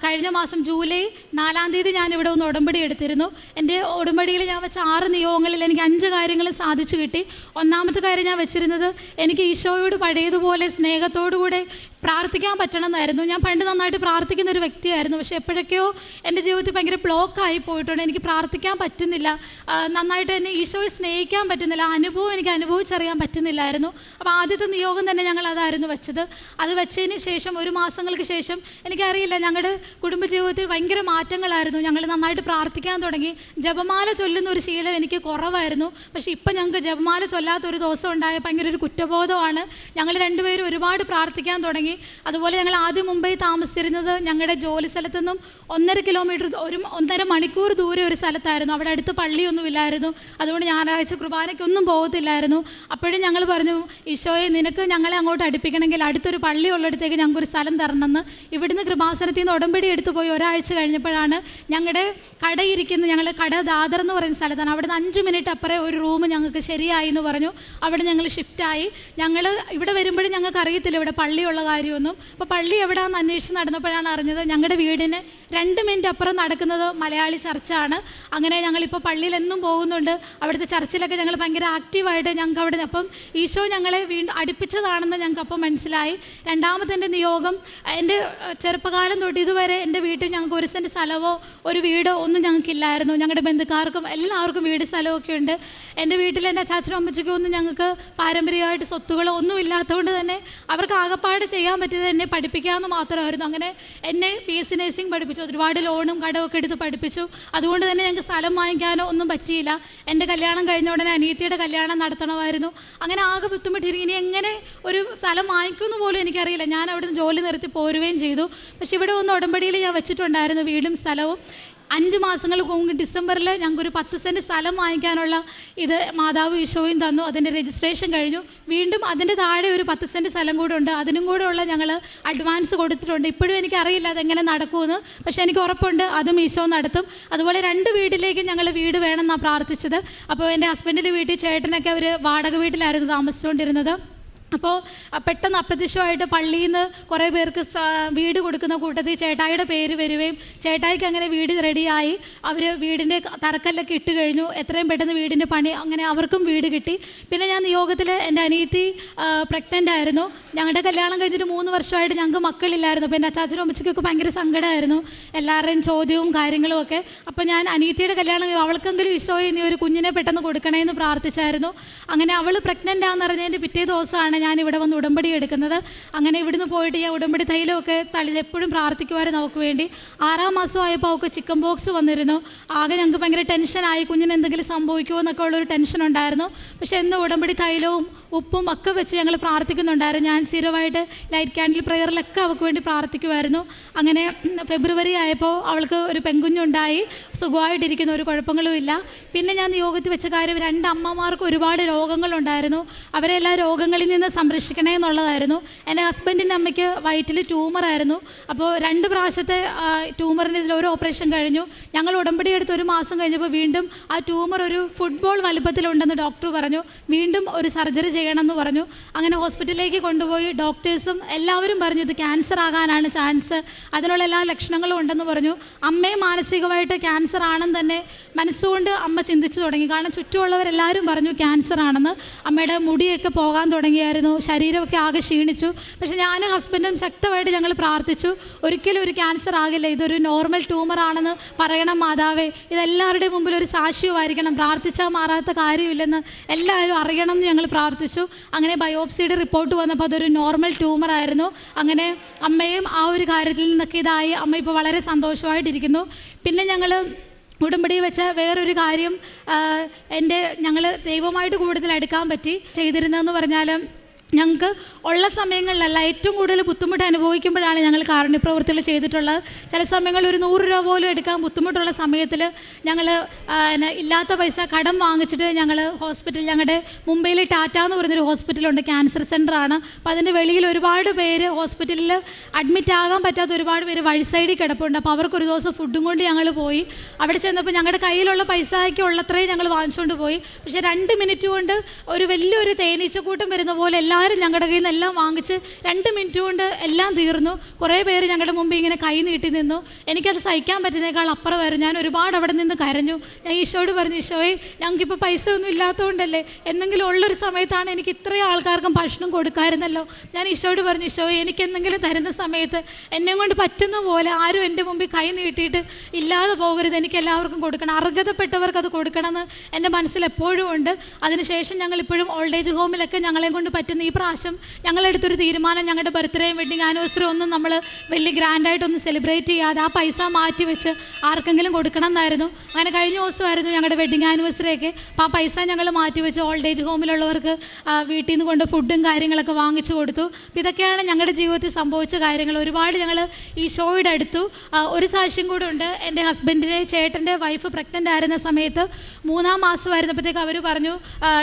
കഴിഞ്ഞ മാസം ജൂലൈ നാലാം തീയതി ഞാനിവിടെ ഒന്ന് ഉടമ്പടി എടുത്തിരുന്നു. എന്റെ ഉടമ്പടിയിൽ ഞാൻ വെച്ച ആറ് നിയോഗങ്ങളിൽ എനിക്ക് അഞ്ച് കാര്യങ്ങൾ സാധിച്ചു കിട്ടി. ഒന്നാമത്തെ കാര്യം ഞാൻ വെച്ചിരുന്നത് എനിക്ക് ഈശോയോട് പഴയതുപോലെ സ്നേഹത്തോടുകൂടെ പ്രാർത്ഥിക്കാൻ പറ്റണമെന്നായിരുന്നു. ഞാൻ പണ്ട് നന്നായിട്ട് പ്രാർത്ഥിക്കുന്ന ഒരു വ്യക്തിയായിരുന്നു. പക്ഷേ എപ്പോഴൊക്കെയോ എന്റെ ജീവിതത്തിൽ ഭയങ്കര ബ്ലോക്കായി പോയിട്ടുണ്ട്. എനിക്ക് പ്രാർത്ഥിക്കാൻ പറ്റുന്നില്ല. നന്നായിട്ട് എന്നെ ഈശോയെ സ്നേഹിക്കാൻ പറ്റുന്നില്ല. അനുഭവം എനിക്ക് അനുഭവിച്ചറിയാൻ പറ്റുന്നില്ലായിരുന്നു. അപ്പോൾ ആദ്യത്തെ നിയോഗം തന്നെ ഞങ്ങൾ അതായിരുന്നു വെച്ചത്. അത് വെച്ചതിന് ശേഷം ഒരു മാസങ്ങൾക്ക് ശേഷം എനിക്കറിയില്ല. ഞങ്ങളുടെ കുടുംബജീവിതത്തിൽ ഭയങ്കര മാറ്റങ്ങളായിരുന്നു. ഞങ്ങൾ നന്നായിട്ട് പ്രാർത്ഥിക്കാൻ തുടങ്ങി. ജപമാല ചൊല്ലുന്ന ഒരു ശീലം എനിക്ക് കുറവായിരുന്നു. പക്ഷേ ഇപ്പം ഞങ്ങൾക്ക് ജപമാല ചൊല്ലാത്ത ഒരു ദിവസം ഉണ്ടായ ഭയങ്കര ഒരു കുറ്റബോധമാണ്. ഞങ്ങൾ രണ്ടുപേരും ഒരുപാട് പ്രാർത്ഥിക്കാൻ തുടങ്ങി. അതുപോലെ ഞങ്ങൾ ആദ്യം മുംബൈ താമസിച്ചിരുന്നത് ഞങ്ങളുടെ ജോലി സ്ഥലത്തു നിന്നും ഒന്നര കിലോമീറ്റർ ഒരു ഒന്നര മണിക്കൂർ ദൂരെ ഒരു സ്ഥലത്തായിരുന്നു. അവിടെ അടുത്ത് പള്ളിയൊന്നുമില്ലായിരുന്നു അതുകൊണ്ട് ഞായറാഴ്ച കുർബാനയ്ക്കൊന്നും പോകത്തില്ലായിരുന്നു. അപ്പോഴും ഞങ്ങൾ പറഞ്ഞു ഈശോയെ നിനക്ക് ഞങ്ങളെ അങ്ങോട്ട് അടുപ്പിക്കണമെങ്കിൽ അടുത്തൊരു പള്ളി ഉള്ളിടത്തേക്ക് ഞങ്ങൾക്കൊരു സ്ഥലം തരണമെന്ന്. ഇവിടുന്ന് കൃപാസനത്തിൽ നിന്ന് ഉടമ്പടി എടുത്തു പോയി ഒരാഴ്ച കഴിഞ്ഞപ്പോഴാണ് ഞങ്ങളുടെ കടയിരിക്കുന്ന ഞങ്ങൾ കട ദാദർ എന്ന് പറയുന്ന സ്ഥലത്താണ്. അവിടുന്ന് അഞ്ച് മിനിറ്റ് അപ്പുറം ഒരു റൂം ഞങ്ങൾക്ക് ശരിയായി എന്ന് പറഞ്ഞു. അവിടെ ഞങ്ങൾ ഷിഫ്റ്റായി ഞങ്ങൾ ഇവിടെ വരുമ്പോഴും ഞങ്ങൾക്ക് അറിയത്തില്ല ഇവിടെ പള്ളിയുള്ള കാര്യമൊന്നും. അപ്പോൾ പള്ളി എവിടെയാണെന്ന് അന്വേഷിച്ച് നടന്നപ്പോഴാണ് അറിഞ്ഞത് ഞങ്ങളുടെ വീടിന് രണ്ട് മിനിറ്റ് അപ്പുറം നടക്കുന്നത് മലയാളി ചർച്ചാണ്. അങ്ങനെ ഞങ്ങളിപ്പോൾ പള്ളിയിൽ എന്നും പോകുന്നുണ്ട്. അവിടുത്തെ ചർച്ചിലൊക്കെ ഞങ്ങൾ ഭയങ്കര ആക്റ്റീവായിട്ട് ഞങ്ങൾക്ക് അവിടെ അപ്പം ഈശോ ഞങ്ങളെ വീണ്ടും അടുപ്പിച്ചതാണെന്ന് ഞങ്ങൾക്ക് അപ്പം മനസ്സിലായി. രണ്ടാമത്തെ എന്റെ നിയോഗം എന്റെ ചെറുപ്പകാലം തൊട്ട് ഇതുവരെ എന്റെ വീട്ടിൽ ഞങ്ങൾക്ക് ഒരു സെന്റ് സ്ഥലമോ ഒരു വീടോ ഒന്നും ഞങ്ങൾക്കില്ലായിരുന്നു ഞങ്ങളുടെ ബന്ധുക്കാർക്കും എല്ലാവർക്കും വീട് സ്ഥലമൊക്കെ ഉണ്ട്. എന്റെ വീട്ടിൽ എന്റെ അച്ചാച്ചനും അമ്മച്ചയ്ക്കും ഒന്നും ഞങ്ങൾക്ക് പാരമ്പര്യമായിട്ട് സ്വത്തുകളോ ഒന്നും ഇല്ലാത്തതുകൊണ്ട് തന്നെ അവർക്ക് ആകപ്പാട് ചെയ്യാൻ പറ്റിയത് എന്നെ പഠിപ്പിക്കാമെന്ന് മാത്രമായിരുന്നു. അങ്ങനെ എന്നെ ബി എസ് സി നഴ്സിംഗ് പഠിപ്പിച്ചു. ഒരുപാട് ലോണും കടമൊക്കെ എടുത്ത് പഠിപ്പിച്ചു. അതുകൊണ്ട് തന്നെ ഞങ്ങൾക്ക് സ്ഥലം വാങ്ങിക്കാനോ ഒന്നും പറ്റിയില്ല. എന്റെ കല്യാണം കഴിഞ്ഞ ഉടനെ അനിയത്തിയുടെ കല്യാണം നടത്തണമായിരുന്നു. അങ്ങനെ ആകെ ബുദ്ധിമുട്ടിരിക്കും. ഇനി എങ്ങനെ ഒരു സ്ഥലം വാങ്ങിക്കുമെന്ന് പോലും എനിക്കറിയില്ല. ഞാൻ അവിടുന്ന് ജോലി നിർത്തി പോരുകയും ചെയ്തു. പക്ഷെ ഇവിടെ ഒന്ന് ഉടമ്പടിയിൽ ഞാൻ വെച്ചിട്ടുണ്ടായിരുന്നു. വീടും സ്ഥലവും. അഞ്ച് മാസങ്ങൾ മുമ്പ് ഡിസംബറിൽ ഞങ്ങൾക്ക് ഒരു പത്ത് സെന്റ് സ്ഥലം വാങ്ങിക്കാനുള്ള ഇത് മാതാവ് ഈശോയും തന്നു. അതിന്റെ രജിസ്ട്രേഷൻ കഴിഞ്ഞു. വീണ്ടും അതിന്റെ താഴെ ഒരു പത്ത് സെന്റ് സ്ഥലം കൂടെ ഉണ്ട്. അതിനും കൂടെ ഉള്ള ഞങ്ങൾ അഡ്വാൻസ് കൊടുത്തിട്ടുണ്ട്. ഇപ്പോഴും എനിക്കറിയില്ല അതെങ്ങനെ നടക്കുമെന്ന്. പക്ഷേ എനിക്ക് ഉറപ്പുണ്ട് അതും ഈശോ നടത്തും. അതുപോലെ രണ്ട് വീട്ടിലേക്ക് ഞങ്ങൾ വീട് വേണമെന്നാണ് പ്രാർത്ഥിച്ചത്. അപ്പോൾ എന്റെ ഹസ്ബൻഡിന്റെ വീട്ടിൽ ചേട്ടനൊക്കെ അവർ വാടക വീട്ടിലായിരുന്നു താമസിച്ചുകൊണ്ടിരുന്നത്. അപ്പോൾ പെട്ടെന്ന് അപ്രത്യക്ഷമായിട്ട് പള്ളിയിൽ നിന്ന് കുറേ പേർക്ക് വീട് കൊടുക്കുന്ന കൂട്ടത്തിൽ ചേട്ടായിയുടെ പേര് വരികയും ചേട്ടായിക്ക് അങ്ങനെ വീട് റെഡിയായി. അവർ വീടിന്റെ തറക്കല്ലൊക്കെ ഇട്ട് കഴിഞ്ഞു. എത്രയും പെട്ടെന്ന് വീടിന്റെ പണി അങ്ങനെ അവർക്കും വീട് കിട്ടി. പിന്നെ ഞാൻ നിയോഗത്തിൽ എന്റെ അനിയത്തി പ്രഗ്നന്റ് ആയിരുന്നു. ഞങ്ങളുടെ കല്യാണം കഴിഞ്ഞിട്ട് മൂന്ന് വർഷമായിട്ട് ഞങ്ങൾക്ക് മക്കളില്ലായിരുന്നു. അപ്പോൾ എന്റെ അച്ചാച്ചനും അമ്മച്ചക്കൊക്കെ ഭയങ്കര സങ്കടമായിരുന്നു. എല്ലാവരുടെയും ചോദ്യവും കാര്യങ്ങളും ഒക്കെ. അപ്പോൾ ഞാൻ അനിയത്തിയുടെ കല്യാണം അവൾക്കെങ്കിലും ഈശോയെ ഇനി ഒരു കുഞ്ഞിനെ പെട്ടെന്ന് കൊടുക്കണേ എന്ന് പ്രാർത്ഥിച്ചായിരുന്നു. അങ്ങനെ അവൾ പ്രഗ്നന്റ് ആണെന്ന് അറിഞ്ഞതിന്റെ പിറ്റേ ദിവസമാണ് ഞാൻ ഇവിടെ വന്ന് ഉടമ്പടി എടുക്കുന്നത്. അങ്ങനെ ഇവിടുന്ന് പോയിട്ട് ഞാൻ ഉടമ്പടി തൈലമൊക്കെ തളി എപ്പോഴും പ്രാർത്ഥിക്കുമായിരുന്നു അവൾക്ക് വേണ്ടി. ആറാം മാസമായപ്പോൾ അവൾക്ക് ചിക്കൻ ബോക്സ് വന്നിരുന്നു. ആകെ ഞങ്ങൾക്ക് ഭയങ്കര ടെൻഷനായി കുഞ്ഞിന് എന്തെങ്കിലും സംഭവിക്കുമോ എന്നൊക്കെ ഉള്ളൊരു ടെൻഷൻ ഉണ്ടായിരുന്നു. പക്ഷെ എന്ന് ഉടമ്പടി തൈലവും ഉപ്പും ഒക്കെ വെച്ച് ഞങ്ങൾ പ്രാർത്ഥിക്കുന്നുണ്ടായിരുന്നു. ഞാൻ സ്ഥിരമായിട്ട് ലൈറ്റ് ക്യാൻഡിൽ പ്രെയറിലൊക്കെ അവൾക്ക് വേണ്ടി പ്രാർത്ഥിക്കുമായിരുന്നു അങ്ങനെ ഫെബ്രുവരി ആയപ്പോൾ അവൾക്ക് ഒരു പെൺകുഞ്ഞുണ്ടായി. സുഖമായിട്ടിരിക്കുന്ന ഒരു കുഴപ്പങ്ങളും ഇല്ല. പിന്നെ ഞാൻ യോഗത്തിൽ വെച്ച കാര്യം രണ്ട് അമ്മമാർക്ക് ഒരുപാട് രോഗങ്ങളുണ്ടായിരുന്നു. അവരെല്ലാ രോഗങ്ങളിൽ നിന്ന് സംരക്ഷിക്കണേ എന്നുള്ളതായിരുന്നു. എന്റെ ഹസ്ബൻഡിന്റെ അമ്മയ്ക്ക് വയറ്റിൽ ട്യൂമറായിരുന്നു അപ്പോൾ രണ്ട് പ്രാവശ്യത്തെ ട്യൂമറിന്റെ ഇതിൽ ഒരു ഓപ്പറേഷൻ കഴിഞ്ഞു. ഞങ്ങൾ ഉടമ്പടി എടുത്ത് ഒരു മാസം കഴിഞ്ഞപ്പോൾ വീണ്ടും ആ ട്യൂമർ ഒരു ഫുട്ബോൾ വലുപ്പത്തിലുണ്ടെന്ന് ഡോക്ടർ പറഞ്ഞു. വീണ്ടും ഒരു സർജറി ചെയ്യണമെന്ന് പറഞ്ഞു. അങ്ങനെ ഹോസ്പിറ്റലിലേക്ക് കൊണ്ടുപോയി ഡോക്ടേഴ്സും എല്ലാവരും പറഞ്ഞു ഇത് ക്യാൻസർ ആകാനാണ് ചാൻസ്. അതിനുള്ള എല്ലാ ലക്ഷണങ്ങളും ഉണ്ടെന്ന് പറഞ്ഞു. അമ്മയും മാനസികമായിട്ട് ക്യാൻസർ ആണെന്ന് തന്നെ മനസ്സുകൊണ്ട് അമ്മ ചിന്തിച്ചു തുടങ്ങി. കാരണം ചുറ്റുമുള്ളവരെല്ലാവരും പറഞ്ഞു ക്യാൻസർ ആണെന്ന്. അമ്മയുടെ മുടിയൊക്കെ പോകാൻ തുടങ്ങിയായിരുന്നു. ശരീരമൊക്കെ ആകെ ക്ഷീണിച്ചു. പക്ഷെ ഞാനും ഹസ്ബൻഡും ശക്തമായിട്ട് ഞങ്ങൾ പ്രാർത്ഥിച്ചു. ഒരിക്കലും ഒരു ക്യാൻസർ ആകില്ല. ഇതൊരു നോർമൽ ട്യൂമർ ആണെന്ന് പറയണം മാതാവേ. ഇതെല്ലാവരുടെയും മുമ്പിൽ ഒരു സാക്ഷ്യമായിരിക്കണം പ്രാർത്ഥിച്ചാൽ മാറാത്ത കാര്യമില്ലെന്ന് എല്ലാവരും അറിയണം എന്ന് ഞങ്ങൾ പ്രാർത്ഥിച്ചു. അങ്ങനെ ബയോപ്സിയുടെ റിപ്പോർട്ട് വന്നപ്പോൾ അതൊരു നോർമൽ ട്യൂമർ ആയിരുന്നു. അങ്ങനെ അമ്മയും ആ ഒരു കാര്യത്തിൽ നിന്നൊക്കെ ഇതായി. അമ്മ ഇപ്പോൾ വളരെ സന്തോഷമായിട്ടിരിക്കുന്നു. പിന്നെ ഞങ്ങൾ ഉടമ്പടി വെച്ച വേറൊരു കാര്യം എന്റെ ഞങ്ങൾ ദൈവമായിട്ട് കൂടുതൽ അടുക്കാൻ പറ്റി. ചെയ്തിരുന്നതെന്ന് പറഞ്ഞാൽ ഞങ്ങൾക്ക് ഉള്ള സമയങ്ങളിലല്ല ഏറ്റവും കൂടുതൽ ബുദ്ധിമുട്ട് അനുഭവിക്കുമ്പോഴാണ് ഞങ്ങൾ കാരുണ്യപ്രവൃത്തികൾ ചെയ്തിട്ടുള്ളത്. ചില സമയങ്ങളിൽ ഒരു നൂറ് രൂപ പോലും എടുക്കാൻ ബുദ്ധിമുട്ടുള്ള സമയത്തിൽ ഞങ്ങൾ ഇല്ലാത്ത പൈസ കടം വാങ്ങിച്ചിട്ട് ഞങ്ങൾ ഹോസ്പിറ്റൽ ഞങ്ങളുടെ മുംബൈയിൽ ടാറ്റ എന്ന് പറഞ്ഞൊരു ഹോസ്പിറ്റലുണ്ട് ക്യാൻസർ സെന്ററാണ്. അപ്പോൾ അതിന്റെ വെളിയിൽ ഒരുപാട് പേര് ഹോസ്പിറ്റലിൽ അഡ്മിറ്റ് ആകാൻ പറ്റാത്ത ഒരുപാട് പേര് വഴി സൈഡിൽ കിടപ്പുണ്ട്. അപ്പോൾ അവർക്ക് ഒരു ദിവസം ഫുഡും കൊണ്ട് ഞങ്ങൾ പോയി. അവിടെ ചെന്നപ്പോൾ ഞങ്ങളുടെ കയ്യിലുള്ള പൈസയ്ക്ക് ഉള്ളത്രയും ഞങ്ങൾ വാങ്ങിച്ചുകൊണ്ട് പോയി. പക്ഷേ രണ്ട് മിനിറ്റ് കൊണ്ട് ഒരു വലിയൊരു തേനീച്ചക്കൂട്ടം വരുന്ന പോലെ എല്ലാവരും ഞങ്ങളുടെ കയ്യിൽ നിന്ന് എല്ലാം വാങ്ങിച്ച് രണ്ട് മിനിറ്റ് കൊണ്ട് എല്ലാം തീർന്നു. കുറേ പേര് ഞങ്ങളുടെ മുമ്പിൽ ഇങ്ങനെ കൈ നീട്ടി നിന്നു. എനിക്കത് സഹിക്കാൻ പറ്റുന്നേക്കാൾ അപ്പുറമായിരുന്നു. ഞാൻ ഒരുപാട് അവിടെ നിന്ന് കരഞ്ഞു. ഞാൻ ഈശോയോട് പറഞ്ഞു ഈശോയെ ഞങ്ങൾക്കിപ്പോൾ പൈസ ഒന്നും ഇല്ലാത്തതുകൊണ്ടല്ലേ എന്തെങ്കിലും ഉള്ളൊരു സമയത്താണ് എനിക്ക് ഇത്രയും ആൾക്കാർക്കും ഭക്ഷണം കൊടുക്കാമായിരുന്നല്ലോ ഞാൻ ഈശോയോട് പറഞ്ഞു ഈശോയെ എനിക്ക് എന്തെങ്കിലും തരുന്ന സമയത്ത് എന്നെ കൊണ്ട് പറ്റുന്ന പോലെ ആരും എന്റെ മുമ്പിൽ കൈ നീട്ടിയിട്ട് ഇല്ലാതെ പോകരുത്. എനിക്ക് എല്ലാവർക്കും കൊടുക്കണം. അർഹതപ്പെട്ടവർക്ക് അത് കൊടുക്കണമെന്ന് എന്റെ മനസ്സിൽ എപ്പോഴും ഉണ്ട്. അതിനുശേഷം ഞങ്ങൾ ഇപ്പോഴും ഓൾഡ് ഏജ് ഹോമിലൊക്കെ ഞങ്ങളെ കൊണ്ട് പറ്റുന്ന ഈ പ്രാവശ്യം ഞങ്ങളെടുത്തൊരു തീരുമാനം ഞങ്ങളുടെ ബർത്ത്ഡേയും വെഡിങ് ആനിവേഴ്സറി ഒന്നും നമ്മൾ വലിയ ഗ്രാൻഡായിട്ടൊന്നും സെലിബ്രേറ്റ് ചെയ്യാതെ ആ പൈസ മാറ്റി വെച്ച് ആർക്കെങ്കിലും കൊടുക്കണം എന്നായിരുന്നു അങ്ങനെ കഴിഞ്ഞ ദിവസമായിരുന്നു ഞങ്ങളുടെ വെഡിങ് ആനിവേഴ്സറി ഒക്കെ. അപ്പോൾ ആ പൈസ ഞങ്ങൾ മാറ്റി വെച്ച് ഓൾഡ് ഏജ് ഹോമിലുള്ളവർക്ക് വീട്ടിൽ നിന്ന് കൊണ്ട് ഫുഡും കാര്യങ്ങളൊക്കെ വാങ്ങിച്ചു കൊടുത്തു. ഇതൊക്കെയാണ് ഞങ്ങളുടെ ജീവിതത്തിൽ സംഭവിച്ച കാര്യങ്ങൾ. ഒരുപാട് ഞങ്ങൾ ഈ ഷോയുടെ അടുത്തു. ഒരു സാക്ഷ്യം കൂടെ ഉണ്ട്. എന്റെ ഹസ്ബൻഡിന്റെ ചേട്ടന്റെ വൈഫ് പ്രഗ്നന്റ് ആയിരുന്ന സമയത്ത് മൂന്നാം മാസം ആയിരുന്നപ്പോഴത്തേക്ക് അവർ പറഞ്ഞു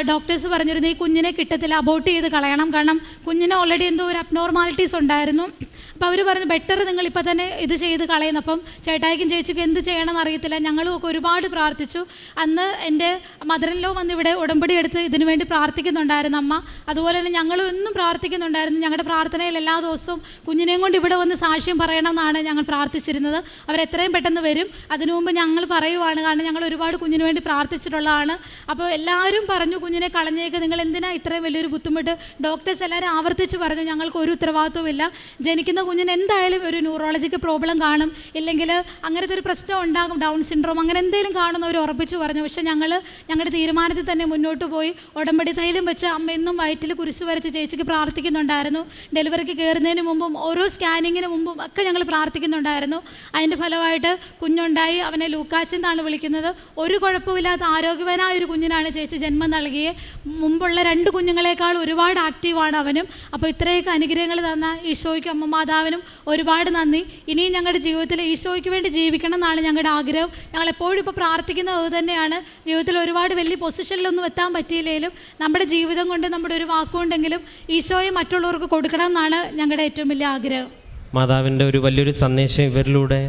ഡോക്ടേഴ്സ് പറഞ്ഞിരുന്നു ഈ കുഞ്ഞിനെ കിട്ടത്തില്ല അബോട്ട് ചെയ്ത് കളയണം. കാരണം കുഞ്ഞിന് ഓൾറെഡി എന്തോ ഒരു അബ്നോർമാലിറ്റീസ് ഉണ്ടായിരുന്നു. അപ്പോൾ അവർ പറഞ്ഞു ബെറ്റർ നിങ്ങൾ ഇപ്പം തന്നെ ഇത് ചെയ്ത് കളയുന്നു. അപ്പം ചേട്ടായിക്കും ചേച്ചിക്കും എന്ത് ചെയ്യണമെന്ന് അറിയത്തില്ല. ഞങ്ങളും ഒക്കെ ഒരുപാട് പ്രാർത്ഥിച്ചു. അന്ന് എന്റെ മദറിലോ വന്ന് ഇവിടെ ഉടമ്പടി എടുത്ത് ഇതിനു വേണ്ടി പ്രാർത്ഥിക്കുന്നുണ്ടായിരുന്നു അമ്മ. അതുപോലെ തന്നെ ഞങ്ങളും എന്നും പ്രാർത്ഥിക്കുന്നുണ്ടായിരുന്നു. ഞങ്ങളുടെ പ്രാർത്ഥനയിൽ എല്ലാ ദിവസവും കുഞ്ഞിനെയും കൊണ്ട് ഇവിടെ വന്ന് സാക്ഷ്യം പറയണമെന്നാണ് ഞങ്ങൾ പ്രാർത്ഥിച്ചിരുന്നത്. അവരെത്രയും പെട്ടെന്ന് വരും. അതിനു മുമ്പ് ഞങ്ങൾ പറയുവാണ്. കാരണം ഞങ്ങൾ ഒരുപാട് കുഞ്ഞിന് വേണ്ടി പ്രാർത്ഥിച്ചിട്ടുള്ളതാണ്. അപ്പോൾ എല്ലാവരും പറഞ്ഞു കുഞ്ഞിനെ കളഞ്ഞേക്ക്. നിങ്ങൾ എന്തിനാ ഇത്രയും വലിയൊരു ബുദ്ധിമുട്ട് ഡോക്ടേഴ്സ് എല്ലാവരും ആവർത്തിച്ച് പറഞ്ഞു ഞങ്ങൾക്ക് ഒരു ഉത്തരവാദിത്വവും ഇല്ല. ജനിക്കുന്ന കുഞ്ഞിന് എന്തായാലും ഒരു ന്യൂറോളജിക്ക് പ്രോബ്ലം കാണും. ഇല്ലെങ്കിൽ അങ്ങനത്തെ ഒരു പ്രശ്നം ഉണ്ടാകും ഡൗൺ സിൻഡ്രോം അങ്ങനെ എന്തെങ്കിലും കാണുന്നവർ ഉറപ്പിച്ച് പറഞ്ഞു. പക്ഷേ ഞങ്ങൾ ഞങ്ങളുടെ തീരുമാനത്തിൽ തന്നെ മുന്നോട്ട് പോയി. ഉടമ്പടി തൈലം വെച്ച് അമ്മ എന്നും വയറ്റിൽ കുരിശ് വരച്ച് ചേച്ചിക്ക് പ്രാർത്ഥിക്കുന്നുണ്ടായിരുന്നു. ഡെലിവറിക്ക് കയറുന്നതിന് മുമ്പും ഓരോ സ്കാനിങ്ങിന് മുമ്പും ഒക്കെ ഞങ്ങൾ പ്രാർത്ഥിക്കുന്നുണ്ടായിരുന്നു. അതിന്റെ ഫലമായിട്ട് കുഞ്ഞുണ്ടായി. അവനെ ലൂക്കാച്ചൻ എന്നാണ് വിളിക്കുന്നത്. ഒരു കുഴപ്പമില്ലാത്ത ആരോഗ്യവനായ ഒരു കുഞ്ഞിനാണ് ചേച്ചി ജന്മം നൽകിയത് മുമ്പുള്ള രണ്ട് കുഞ്ഞുങ്ങളെക്കാൾ ഒരുപാട് ആക്റ്റീവാണ് അവനും. അപ്പോൾ ഇത്രയൊക്കെ അനുഗ്രഹങ്ങൾ തന്ന ഈശോയ്ക്കും അമ്മ മാതാവിനും ഒരുപാട് നന്ദി. ഇനിയും ഞങ്ങളുടെ ജീവിതത്തിൽ ഈശോയ്ക്ക് വേണ്ടി ജീവിക്കണം എന്നാണ് ഞങ്ങളുടെ ആഗ്രഹം. ഞങ്ങൾ എപ്പോഴും ഇപ്പോൾ പ്രാർത്ഥിക്കുന്നത് അത് തന്നെയാണ്. ജീവിതത്തിൽ ഒരുപാട് വലിയ പൊസിഷനിലൊന്നും എത്താൻ പറ്റിയില്ലെങ്കിലും നമ്മുടെ ജീവിതം കൊണ്ട് നമ്മുടെ ഒരു വാക്കുകൊണ്ടെങ്കിലും ഈശോയെ മറ്റുള്ളവർക്ക് കൊടുക്കണം എന്നാണ് ഞങ്ങളുടെ ഏറ്റവും വലിയ ആഗ്രഹം. മാതാവിന്റെ ഒരു വലിയൊരു സന്ദേശം ഇവരിലൂടെ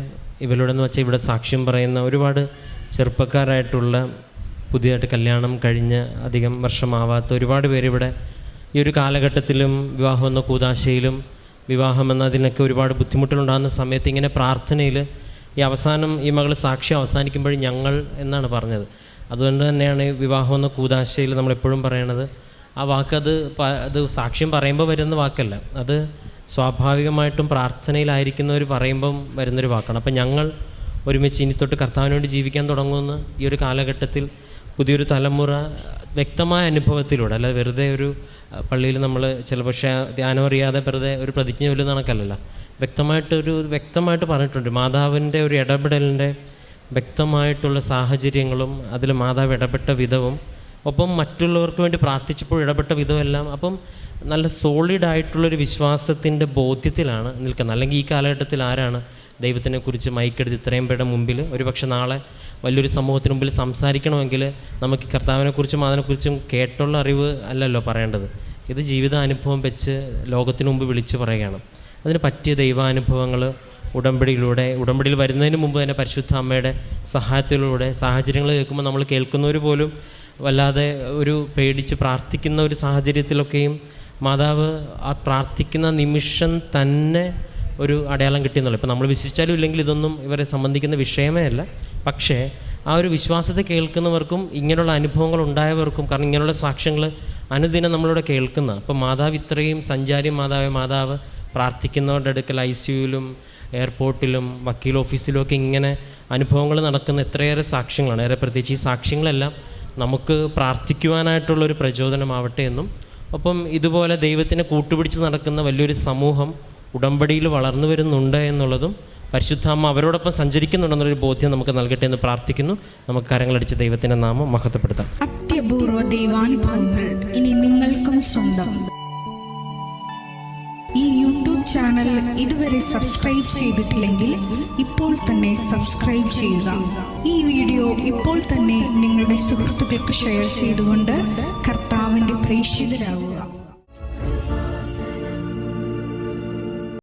ഇവരിലൂടെ എന്ന് വെച്ചാൽ ഇവിടെ സാക്ഷ്യം പറയുന്ന ഒരുപാട് ചെറുപ്പക്കാരായിട്ടുള്ള പുതിയതായിട്ട് കല്യാണം കഴിഞ്ഞ് അധികം വർഷമാവാത്ത ഒരുപാട് പേര് ഇവിടെ ഈ ഒരു കാലഘട്ടത്തിലും വിവാഹം എന്ന കൂതാശയിലും വിവാഹം എന്നതിനൊക്കെ ഒരുപാട് ബുദ്ധിമുട്ടുകളുണ്ടാകുന്ന സമയത്ത് ഇങ്ങനെ പ്രാർത്ഥനയിൽ ഈ അവസാനം ഈ മകൾ സാക്ഷി അവസാനിക്കുമ്പോൾ ഞങ്ങൾ എന്നാണ് പറഞ്ഞത്. അതുകൊണ്ട് തന്നെയാണ് വിവാഹം എന്ന കൂതാശയിൽ നമ്മളെപ്പോഴും പറയണത്. ആ വാക്കത് അത് സാക്ഷ്യം പറയുമ്പോൾ വരുന്ന വാക്കല്ല. അത് സ്വാഭാവികമായിട്ടും പ്രാർത്ഥനയിലായിരിക്കുന്നവർ പറയുമ്പം വരുന്നൊരു വാക്കാണ്. അപ്പം ഞങ്ങൾ ഒരുമിച്ച് ഇനി തൊട്ട് കർത്താവിനോട് ജീവിക്കാൻ തുടങ്ങുമെന്ന് ഈ ഒരു കാലഘട്ടത്തിൽ പുതിയൊരു തലമുറ വ്യക്തമായ അനുഭവത്തിലൂടെ അല്ലാതെ വെറുതെ ഒരു പള്ളിയിൽ നമ്മൾ ചില പക്ഷേ ധ്യാനം അറിയാതെ വെറുതെ ഒരു പ്രതിജ്ഞ വലിയ കണക്കല്ലല്ലോ. വ്യക്തമായിട്ടൊരു വ്യക്തമായിട്ട് പറഞ്ഞിട്ടുണ്ട്. മാതാവിന്റെ ഒരു ഇടപെടലിന്റെ വ്യക്തമായിട്ടുള്ള സാഹചര്യങ്ങളും അതിൽ മാതാവ് ഇടപെട്ട വിധവും ഒപ്പം മറ്റുള്ളവർക്ക് വേണ്ടി പ്രാർത്ഥിച്ചപ്പോൾ ഇടപെട്ട വിധമെല്ലാം അപ്പം നല്ല സോളിഡായിട്ടുള്ളൊരു വിശ്വാസത്തിന്റെ ബോധ്യത്തിലാണ് നിൽക്കുന്നത്. അല്ലെങ്കിൽ ഈ കാലഘട്ടത്തിൽ ആരാണ് ദൈവത്തിനെക്കുറിച്ച് മൈക്കെടുത്ത് ഇത്രയും പേരുടെ മുമ്പിൽ ഒരുപക്ഷെ നാളെ വലിയൊരു സമൂഹത്തിന് മുമ്പിൽ സംസാരിക്കണമെങ്കിൽ നമുക്ക് കർത്താവിനെക്കുറിച്ചും അതിനെക്കുറിച്ചും കേട്ടുള്ള അറിവ് അല്ലല്ലോ പറയേണ്ടത്. ഇത് ജീവിതാനുഭവം വെച്ച് ലോകത്തിന് മുമ്പ് വിളിച്ചു പറയുകയാണ്. അതിന് പറ്റിയ ദൈവാനുഭവങ്ങൾ ഉടമ്പടിയിലൂടെ ഉടമ്പടിയിൽ വരുന്നതിന് മുമ്പ് തന്നെ പരിശുദ്ധ അമ്മയുടെ സഹായത്തിലൂടെ സാഹചര്യങ്ങൾ കേൾക്കുമ്പോൾ നമ്മൾ കേൾക്കുന്നവർ പോലും വല്ലാതെ ഒരു പേടിച്ച് പ്രാർത്ഥിക്കുന്ന ഒരു സാഹചര്യത്തിലൊക്കെയും മാതാവ് ആ പ്രാർത്ഥിക്കുന്ന നിമിഷം തന്നെ ഒരു അടയാളം കിട്ടിയെന്നുള്ളു. ഇപ്പോൾ നമ്മൾ വിശ്വസിച്ചാലും ഇല്ലെങ്കിൽ ഇതൊന്നും ഇവരെ സംബന്ധിക്കുന്ന വിഷയമേ അല്ല. പക്ഷേ ആ ഒരു വിശ്വാസത്തെ കേൾക്കുന്നവർക്കും ഇങ്ങനെയുള്ള അനുഭവങ്ങൾ ഉണ്ടായവർക്കും കാരണം ഇങ്ങനെയുള്ള സാക്ഷ്യങ്ങൾ അനുദിനം നമ്മളിവിടെ കേൾക്കുന്ന അപ്പോൾ മാതാവ് ഇത്രയും സഞ്ചാരി മാതാവ് മാതാവ് പ്രാർത്ഥിക്കുന്നവരുടെ അടുക്കൽ ഐ സിയുലും എയർപോർട്ടിലും വക്കീൽ ഓഫീസിലും ഒക്കെ ഇങ്ങനെ അനുഭവങ്ങൾ നടക്കുന്ന എത്രയേറെ സാക്ഷ്യങ്ങളാണ്. ഏറെ പ്രത്യേകിച്ച് ഈ സാക്ഷ്യങ്ങളെല്ലാം നമുക്ക് പ്രാർത്ഥിക്കുവാനായിട്ടുള്ളൊരു പ്രചോദനമാവട്ടെ എന്നും. ഒപ്പം ഇതുപോലെ ദൈവത്തിനെ കൂട്ടുപിടിച്ച് നടക്കുന്ന വലിയൊരു സമൂഹം ഉടമ്പടിയിൽ വളർന്നു വരുന്നുണ്ട് എന്നുള്ളതും പരിശുദ്ധാമ്മ അവരോടൊപ്പം സഞ്ചരിക്കുന്നുണ്ടെന്നൊരു ബോധ്യം നമുക്ക് നൽകട്ടെ എന്ന് പ്രാർത്ഥിക്കുന്നു. നമുക്ക് കരങ്ങളടിച്ച് ദൈവത്തിന്റെ നാമം മഹത്വപ്പെടുത്താം. അത്യപൂർവ ദൈവാനുഭവങ്ങൾ ഇനി നിങ്ങൾക്കും സ്വന്തം. ഈ യൂട്യൂബ് ചാനൽ ഇതുവരെ സബ്സ്ക്രൈബ് ചെയ്തിട്ടില്ലെങ്കിൽ ഇപ്പോൾ തന്നെ സബ്സ്ക്രൈബ് ചെയ്യുക. ഈ വീഡിയോ ഇപ്പോൾ തന്നെ നിങ്ങളുടെ സുഹൃത്തുക്കൾക്ക് ഷെയർ ചെയ്തുകൊണ്ട് കർത്താവിന്റെ പ്രേക്ഷിതരാകുക.